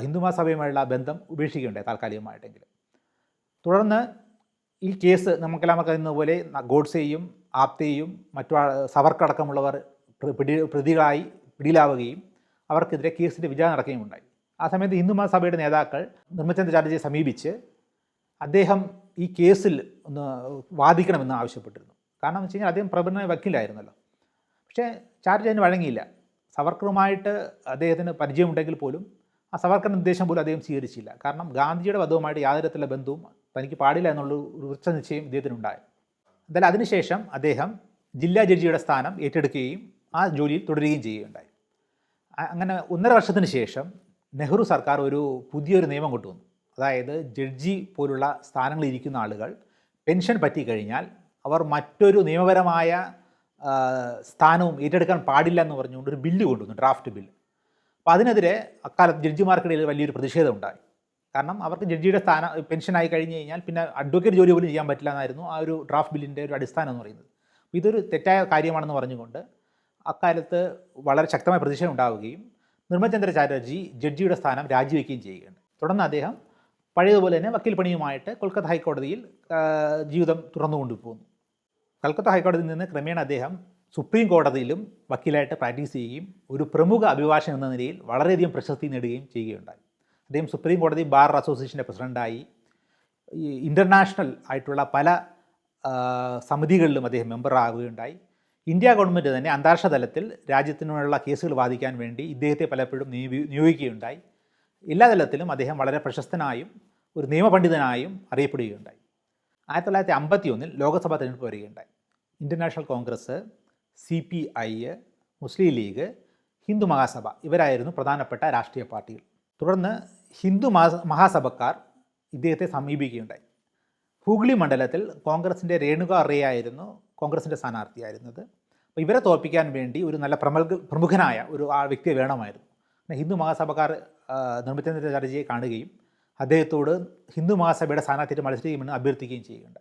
ഹിന്ദു മഹാസഭയുമായുള്ള ബന്ധം ഉപേക്ഷിക്കുകയുണ്ടായി താൽക്കാലികമായിട്ടെങ്കിലും. തുടർന്ന് ഈ കേസ് നമുക്കെല്ലാം അറിയുന്ന പോലെ ഗോഡ്സെയും ആപ്തെയും മറ്റു പ്ര- പിടി പ്രതികളായി പിടിയിലാവുകയും അവർക്കെതിരെ കേസിന്റെ വിചാരണ നടക്കുകയും ഉണ്ടായി. ആ സമയത്ത് ഹിന്ദു മഹാസഭയുടെ നേതാക്കൾ നിർമ്മചന്ദ്ര ചാറ്റർജിയെ സമീപിച്ച് അദ്ദേഹം ഈ കേസിൽ ഒന്ന് വാദിക്കണമെന്ന് ആവശ്യപ്പെട്ടിരുന്നു. കാരണം എന്ന് വെച്ച് കഴിഞ്ഞാൽ അദ്ദേഹം പ്രബലമായ വക്കീലായിരുന്നല്ലോ. പക്ഷേ ചാർജ് അതിന് വഴങ്ങിയില്ല. സവർക്കറുമായിട്ട് അദ്ദേഹത്തിന് പരിചയമുണ്ടെങ്കിൽ പോലും ആ സവർക്കറിന്റെ നിർദ്ദേശം പോലും അദ്ദേഹം സ്വീകരിച്ചില്ല. കാരണം ഗാന്ധിജിയുടെ വധവുമായിട്ട് യാതൊരു തരത്തിലുള്ള ബന്ധവും തനിക്ക് പാടില്ല എന്നുള്ള ഒരു ഉറച്ച നിശ്ചയം ഇദ്ദേഹത്തിനുണ്ടായി എന്തായാലും അതിനുശേഷം അദ്ദേഹം ജില്ലാ ജഡ്ജിയുടെ സ്ഥാനം ഏറ്റെടുക്കുകയും ആ ജോലിയിൽ തുടരുകയും ചെയ്യുകയുണ്ടായി. അങ്ങനെ ഒന്നര വർഷത്തിന് ശേഷം നെഹ്റു സർക്കാർ ഒരു പുതിയൊരു നിയമം കൊണ്ടുവന്നു. അതായത് ജഡ്ജി പോലുള്ള സ്ഥാനങ്ങളിൽ ഇരിക്കുന്ന ആളുകൾ പെൻഷൻ പറ്റിക്കഴിഞ്ഞാൽ അവർ മറ്റൊരു നിയമപരമായ സ്ഥാനവും ഏറ്റെടുക്കാൻ പാടില്ല എന്ന് പറഞ്ഞുകൊണ്ട് ഒരു ബില്ല് കൊണ്ടുവന്നു ഡ്രാഫ്റ്റ് ബില്ല് അപ്പോൾ അതിനെതിരെ അക്കാലത്ത് ജഡ്ജിമാർക്കിടയിൽ വലിയൊരു പ്രതിഷേധം ഉണ്ടായി. കാരണം അവർക്ക് ജഡ്ജിയുടെ സ്ഥാനം പെൻഷനായി കഴിഞ്ഞ് കഴിഞ്ഞാൽ പിന്നെ അഡ്വക്കേറ്റ് ജോലി പോലും ചെയ്യാൻ പറ്റില്ല എന്നായിരുന്നു ആ ഒരു ഡ്രാഫ്റ്റ് ബില്ലിന്റെ ഒരു അടിസ്ഥാനം എന്ന് പറയുന്നത്. ഇതൊരു തെറ്റായ കാര്യമാണെന്ന് പറഞ്ഞുകൊണ്ട് അക്കാലത്ത് വളരെ ശക്തമായ പ്രതിഷേധം ഉണ്ടാവുകയും നിർമ്മചന്ദ്ര ചാറ്റർജി ജഡ്ജിയുടെ സ്ഥാനം രാജിവെക്കുകയും ചെയ്യുകയാണ് തുടർന്ന് അദ്ദേഹം പഴയതുപോലെ തന്നെ വക്കീൽ പണിയുമായിട്ട് കൊൽക്കത്ത ഹൈക്കോടതിയിൽ ജീവിതം തുറന്നുകൊണ്ടു പോകുന്നു കൽക്കത്ത ഹൈക്കോടതിയിൽ നിന്ന് ക്രമേണ അദ്ദേഹം സുപ്രീം കോടതിയിലും വക്കീലായിട്ട് പ്രാക്ടീസ് ചെയ്യുകയും ഒരു പ്രമുഖ അഭിഭാഷകൻ എന്ന നിലയിൽ വളരെയധികം പ്രശസ്തി നേടുകയും ചെയ്യുകയുണ്ടായി. അദ്ദേഹം സുപ്രീം കോടതി ബാർ അസോസിയേഷന്റെ പ്രസിഡന്റായി ഇന്റർനാഷണൽ ആയിട്ടുള്ള പല സമിതികളിലും അദ്ദേഹം മെമ്പറാകുകയുണ്ടായി ഇന്ത്യ ഗവൺമെന്റ് തന്നെ അന്താരാഷ്ട്ര തലത്തിൽ രാജ്യത്തിനുള്ള കേസുകൾ വാദിക്കാൻ വേണ്ടി ഇദ്ദേഹത്തെ പലപ്പോഴും നിയോഗി നിയോഗിക്കുകയുണ്ടായി. എല്ലാ തലത്തിലും അദ്ദേഹം വളരെ പ്രശസ്തനായും ഒരു നിയമപണ്ഡിതനായും അറിയപ്പെടുകയുണ്ടായി. ആയിരത്തി തൊള്ളായിരത്തി അമ്പത്തി ഒന്നിൽ ലോക്സഭാ തെരഞ്ഞെടുപ്പ് വരികയുണ്ടായി. International Congress C P I Muslim League Hindu Mahasabha ഇവരായിരുന്നു പ്രധാനപ്പെട്ട രാഷ്ട്രീയ പാർട്ടികൾ. തുടർന്ന് ഹിന്ദു മഹാ- മഹാസഭക്കാർ ഇദ്ദേഹത്തെ സമീപിക്കുകയുണ്ടായി. ഹൂഗ്ലി മണ്ഡലത്തിൽ കോൺഗ്രസിന്റെ രേണുക റേ ആയിരുന്നു കോൺഗ്രസിന്റെ സ്ഥാനാർത്ഥിയായിരുന്നത്. അപ്പോൾ ഇവരെ തോൽപ്പിക്കാൻ വേണ്ടി ഒരു നല്ല പ്രമുഖ പ്രമുഖനായ ഒരു ആ വ്യക്തിയെ വേണമായിരുന്നു. ഹിന്ദു മഹാസഭക്കാർ നിർമ്മിച്ചന്ദ്ര ചാറ്റർജിയെ കാണുകയും അദ്ദേഹത്തോട് ഹിന്ദു മഹാസഭയുടെ സ്ഥാനാർത്ഥിയിട്ട് മത്സരിക്കുമെന്ന് അഭ്യർത്ഥിക്കുകയും ചെയ്യുന്നുണ്ട്.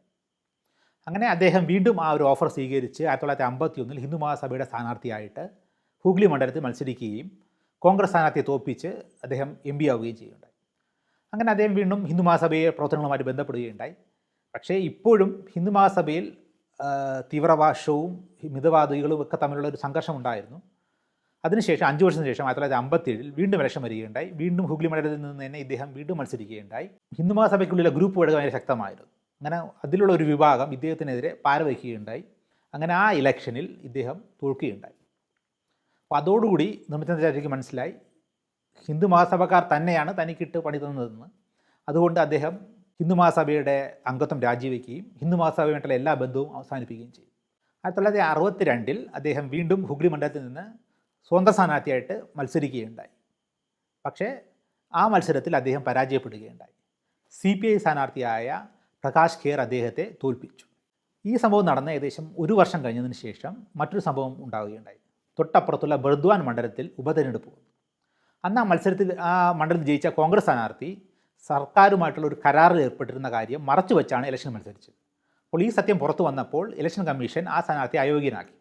അങ്ങനെ അദ്ദേഹം വീണ്ടും ആ ഒരു ഓഫർ സ്വീകരിച്ച് ആയിരത്തി തൊള്ളായിരത്തി അമ്പത്തി ഒന്നിൽ ഹിന്ദു മഹാസഭയുടെ സ്ഥാനാർത്ഥിയായിട്ട് ഹൂഗ്ലി മണ്ഡലത്തിൽ മത്സരിക്കുകയും കോൺഗ്രസ് സ്ഥാനാർത്ഥിയെ തോൽപ്പിച്ച് അദ്ദേഹം എം പി ആവുകയും ചെയ്യുന്നുണ്ടായി അങ്ങനെ അദ്ദേഹം വീണ്ടും ഹിന്ദു മഹാസഭയെ പ്രവർത്തനങ്ങളുമായിട്ട് ബന്ധപ്പെടുകയുണ്ടായി. പക്ഷേ ഇപ്പോഴും ഹിന്ദു മഹാസഭയിൽ തീവ്രവാശവും മിതവാദികളും ഒക്കെ തമ്മിലുള്ള ഒരു സംഘർഷം ഉണ്ടായിരുന്നു. അതിനുശേഷം അഞ്ച് വർഷത്തിന് ശേഷം ആയിരത്തി തൊള്ളായിരത്തി അമ്പത്തിയേഴിൽ വീണ്ടും ഇലക്ഷൻ വരികയുണ്ടായി. വീണ്ടും ഹുഗ്ലി മണ്ഡലത്തിൽ നിന്ന് തന്നെ ഇദ്ദേഹം വീണ്ടും മത്സരിക്കുകയുണ്ടായി. ഹിന്ദു മഹാസഭയ്ക്കുള്ളിലെ ഗ്രൂപ്പ് വളരെ വളരെ ശക്തമായിരുന്നു. അങ്ങനെ അതിലുള്ള ഒരു വിഭാഗം ഇദ്ദേഹത്തിനെതിരെ പാരവഹിക്കുകയുണ്ടായി. അങ്ങനെ ആ ഇലക്ഷനിൽ ഇദ്ദേഹം തോൽക്കുകയുണ്ടായി. അപ്പോൾ അതോടുകൂടി നിർമ്മിച്ചന്ദ്രാചാര്യക്ക് മനസ്സിലായി. ഹിന്ദു മഹാസഭക്കാർ തന്നെയാണ് തനിക്കിട്ട് പണി തന്നതെന്ന്. അതുകൊണ്ട് അദ്ദേഹം ഹിന്ദു മഹാസഭയുടെ അംഗത്വം രാജിവെക്കുകയും ഹിന്ദു മഹാസഭയുമായിട്ടുള്ള എല്ലാ ബന്ധവും അവസാനിപ്പിക്കുകയും ചെയ്തു. ആയിരത്തി തൊള്ളായിരത്തി അറുപത്തി രണ്ടിൽ അദ്ദേഹം വീണ്ടും ഹുഗ്ലി മണ്ഡലത്തിൽ നിന്ന് സ്വന്തം സ്ഥാനാർത്ഥിയായിട്ട് മത്സരിക്കുകയുണ്ടായി. പക്ഷേ ആ മത്സരത്തിൽ അദ്ദേഹം പരാജയപ്പെടുകയുണ്ടായി. സി പി ഐ സ്ഥാനാർത്ഥിയായ പ്രകാശ് ഖേർ അദ്ദേഹത്തെ തോൽപ്പിച്ചു. ഈ സംഭവം നടന്ന ഏകദേശം ഒരു വർഷം കഴിഞ്ഞതിന് ശേഷം മറ്റൊരു സംഭവം ഉണ്ടാവുകയുണ്ടായി. തൊട്ടപ്പുറത്തുള്ള ബർദ്വാൻ മണ്ഡലത്തിൽ ഉപതെരഞ്ഞെടുപ്പ് അന്ന് ആ മത്സരത്തിൽ ആ മണ്ഡലത്തിൽ ജയിച്ച കോൺഗ്രസ് സ്ഥാനാർത്ഥി സർക്കാരുമായിട്ടുള്ള ഒരു കരാറിൽ ഏർപ്പെട്ടിരുന്ന കാര്യം മറച്ചു വെച്ചാണ് ഇലക്ഷൻ മത്സരിച്ചത്. അപ്പോൾ ഈ സത്യം പുറത്തു വന്നപ്പോൾ ഇലക്ഷൻ കമ്മീഷൻ ആ സ്ഥാനാർത്ഥി അയോഗ്യനാക്കി.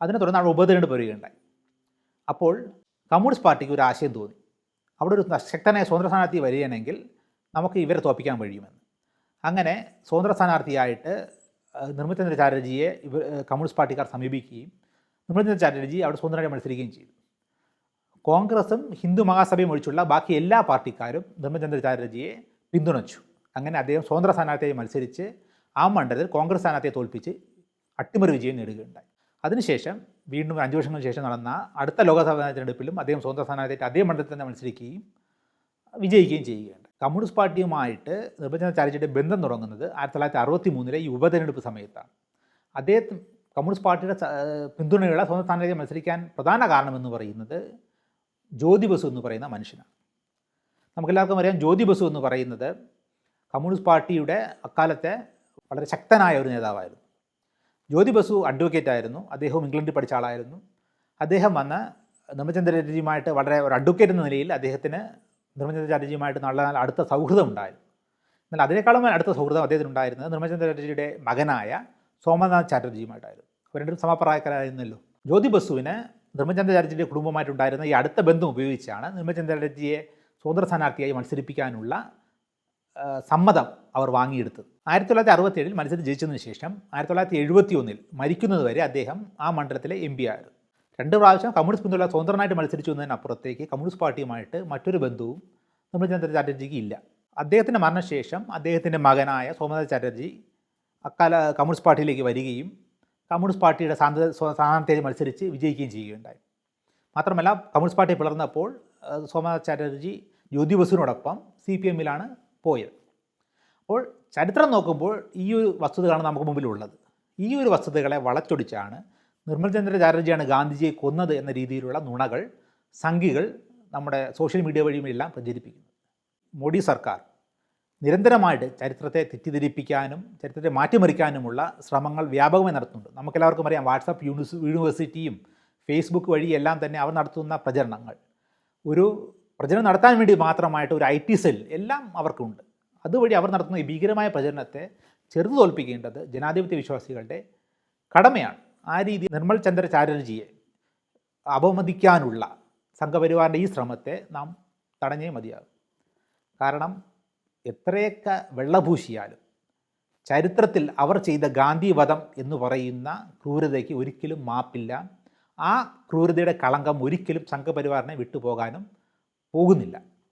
അതിനെ തുടർന്ന് അവിടെ ഉപതെരഞ്ഞെടുപ്പ് വരികയുണ്ടായി. അപ്പോൾ കമ്മ്യൂണിസ്റ്റ് പാർട്ടിക്ക് ഒരു ആശയം തോന്നി. അവിടെ ഒരു ശക്തനായ സ്വതന്ത്ര സ്ഥാനാർത്ഥി വരികയാണെങ്കിൽ നമുക്ക് ഇവരെ തോപ്പിക്കാൻ കഴിയുമെന്ന്. അങ്ങനെ സ്വതന്ത്ര സ്ഥാനാർത്ഥിയായിട്ട് നിർമ്മിതചന്ദ്ര ചാറ്റർജിയെ ഇവർ കമ്മ്യൂണിസ്റ്റ് പാർട്ടിക്കാർ സമീപിക്കുകയും നിർമ്മിതചന്ദ്ര ചാറ്റർജി അവിടെ സ്വതന്ത്രമായി മത്സരിക്കുകയും ചെയ്തു. കോൺഗ്രസും ഹിന്ദു മഹാസഭയും ഒഴിച്ചുള്ള ബാക്കി എല്ലാ പാർട്ടിക്കാരും നിർമ്മചന്ദ്ര ചാറ്റർജിയെ പിന്തുണച്ചു. അങ്ങനെ അദ്ദേഹം സ്വതന്ത്ര സ്ഥാനാർത്ഥിയായി മത്സരിച്ച് ആ മണ്ഡലത്തിൽ കോൺഗ്രസ് സ്ഥാനാർത്ഥിയെ തോൽപ്പിച്ച് അട്ടിമറി വിജയം നേടുകയുണ്ടായി. അതിനുശേഷം വീണ്ടും അഞ്ച് വർഷങ്ങൾക്ക് ശേഷം നടന്ന അടുത്ത ലോകസഭാ തിരഞ്ഞെടുപ്പിലും അദ്ദേഹം സ്വതന്ത്ര സ്ഥാനാർത്ഥിയായിട്ട് അതേ മണ്ഡലത്തിൽ തന്നെ മത്സരിക്കുകയും വിജയിക്കുകയും ചെയ്യുകയുണ്ട് കമ്മ്യൂണിസ്റ്റ് പാർട്ടിയുമായിട്ട് നിർഭജന ചാലിജിയുടെ ബന്ധം തുടങ്ങുന്നത് ആയിരത്തി തൊള്ളായിരത്തി അറുപത്തി മൂന്നിലെ ഉപതെരഞ്ഞെടുപ്പ് സമയത്താണ്. അദ്ദേഹം കമ്മ്യൂണിസ്റ്റ് പാർട്ടിയുടെ പിന്തുണയുള്ള സ്വന്തം സ്ഥാനാർത്ഥിയെ മത്സരിക്കാൻ പ്രധാന കാരണമെന്ന് പറയുന്നത് ജ്യോതി ബസു എന്ന് പറയുന്ന മനുഷ്യനാണ്. നമുക്കെല്ലാവർക്കും അറിയാം ജ്യോതി ബസു എന്ന് പറയുന്നത് കമ്മ്യൂണിസ്റ്റ് പാർട്ടിയുടെ അക്കാലത്തെ വളരെ ശക്തനായ ഒരു നേതാവായിരുന്നു. ജ്യോതി ബസു അഡ്വക്കേറ്റ് ആയിരുന്നു. അദ്ദേഹവും ഇംഗ്ലണ്ടിൽ പഠിച്ച ആളായിരുന്നു. അദ്ദേഹം വന്ന നിർമ്മചന്ദ്ര ചാറ്റർജിയുമായിട്ട് വളരെ ഒരു അഡ്വക്കേറ്റ് എന്ന നിലയിൽ അദ്ദേഹത്തിന് നിർമ്മചന്ദ്ര ചാറ്റർജിയുമായിട്ട് നല്ല അടുത്ത സൗഹൃദം ഉണ്ടായിരുന്നു. എന്നാൽ അതിനേക്കാളും അടുത്ത സൗഹൃദം അദ്ദേഹത്തിന് ഉണ്ടായിരുന്നത് നിർമ്മചന്ദ്ര ചാറ്റർജിയുടെ മകനായ സോമനാഥ് ചാറ്റർജിയുമായിട്ടായിരുന്നു. അവർ രണ്ടും സമപ്രായക്കാരായിരുന്നല്ലോ. ജ്യോതി ബസുവിന് നിർമ്മചന്ദ്ര ചാറ്റർജിയുടെ കുടുംബമായിട്ടുണ്ടായിരുന്ന ഈ അടുത്ത ബന്ധം ഉപയോഗിച്ചാണ് നിർമ്മചന്ദ്ര ചാറ്റർജിയെ സ്വതന്ത്ര സ്ഥാനാർത്ഥിയായി മത്സരിപ്പിക്കാനുള്ള സമ്മതം അവർ വാങ്ങിയെടുത്തത്. ആയിരത്തി തൊള്ളായിരത്തി അറുപത്തേഴിൽ മത്സരം ജയിച്ചതിന് ശേഷം ആയിരത്തി തൊള്ളായിരത്തി എഴുപത്തി ഒന്നിൽ മരിക്കുന്നത് വരെ അദ്ദേഹം ആ മണ്ഡലത്തിലെ എം പി ആയിരുന്നു. രണ്ട് പ്രാവശ്യം കമ്മ്യൂണിസ്റ്റ് പിന്തുണ സ്വതന്ത്രനായിട്ട് മത്സരിച്ചു എന്നതിനപ്പുറത്തേക്ക് കമ്മ്യൂണിസ്റ്റ് പാർട്ടിയുമായിട്ട് മറ്റൊരു ബന്ധവും ചന്ദ്ര ചാറ്റർജിക്ക് ഇല്ല. അദ്ദേഹത്തിന്റെ മരണശേഷം അദ്ദേഹത്തിന്റെ മകനായ സോമനാഥ് ചാറ്റർജി അക്കാല കമ്മ്യൂണിസ്റ്റ് പാർട്ടിയിലേക്ക് വരികയും കമ്മ്യൂണിസ്റ്റ് പാർട്ടിയുടെ സാന്ത മത്സരിച്ച് വിജയിക്കുകയും ചെയ്യുകയുണ്ടായി. മാത്രമല്ല കമ്മ്യൂണിസ്റ്റ് പാർട്ടി പിളർന്നപ്പോൾ സോമനാഥ് ചാറ്റർജി ജ്യോതി ബസുവിനോടൊപ്പം സി പി എമ്മിലാണ് പോയത്. അപ്പോൾ ചരിത്രം നോക്കുമ്പോൾ ഈ ഒരു വസ്തുതകളാണ് നമുക്ക് മുമ്പിലുള്ളത്. ഈ ഒരു വസ്തുതകളെ വളച്ചൊടിച്ചാണ് നിർമ്മൽ ചന്ദ്ര ചാറ്റർജിയാണ് ഗാന്ധിജിയെ കൊന്നത് എന്ന രീതിയിലുള്ള നുണകൾ സംഘികൾ നമ്മുടെ സോഷ്യൽ മീഡിയ വഴിയുമെല്ലാം പ്രചരിപ്പിക്കുന്നത്. മോഡി സർക്കാർ നിരന്തരമായിട്ട് ചരിത്രത്തെ തെറ്റിദ്ധരിപ്പിക്കാനും ചരിത്രത്തെ മാറ്റിമറിക്കാനുമുള്ള ശ്രമങ്ങൾ വ്യാപകമായി നടത്തുന്നുണ്ട്. നമുക്കെല്ലാവർക്കും അറിയാം വാട്സാപ്പ് യൂണിവേഴ്സിറ്റിയും ഫേസ്ബുക്ക് വഴിയെല്ലാം തന്നെ അവർ നടത്തുന്ന പ്രചരണങ്ങൾ. ഒരു പ്രചരണം നടത്താൻ വേണ്ടി മാത്രമായിട്ട് ഒരു ഐ ടി സെൽ എല്ലാം അവർക്കുണ്ട്. അതുവഴി അവർ നടത്തുന്ന ഈ ഭീകരമായ പ്രചരണത്തെ ചെറുതു തോൽപ്പിക്കേണ്ടത് ജനാധിപത്യ വിശ്വാസികളുടെ കടമയാണ്. ആ രീതി നിർമ്മൽ ചന്ദ്ര ചാറ്റർജിയെ അപമതിക്കാനുള്ള സംഘപരിവാറിന്റെ ഈ ശ്രമത്തെ നാം തടഞ്ഞേ മതിയാകും. കാരണം എത്രയൊക്കെ വെള്ളപൂശിയാലും ചരിത്രത്തിൽ അവർ ചെയ്ത ഗാന്ധി വധം എന്ന് പറയുന്ന ക്രൂരതയ്ക്ക് ഒരിക്കലും മാപ്പില്ല. ആ ക്രൂരതയുടെ കളങ്കം ഒരിക്കലും സംഘപരിവാറിനെ വിട്ടുപോകാനും പോകുന്നില്ല.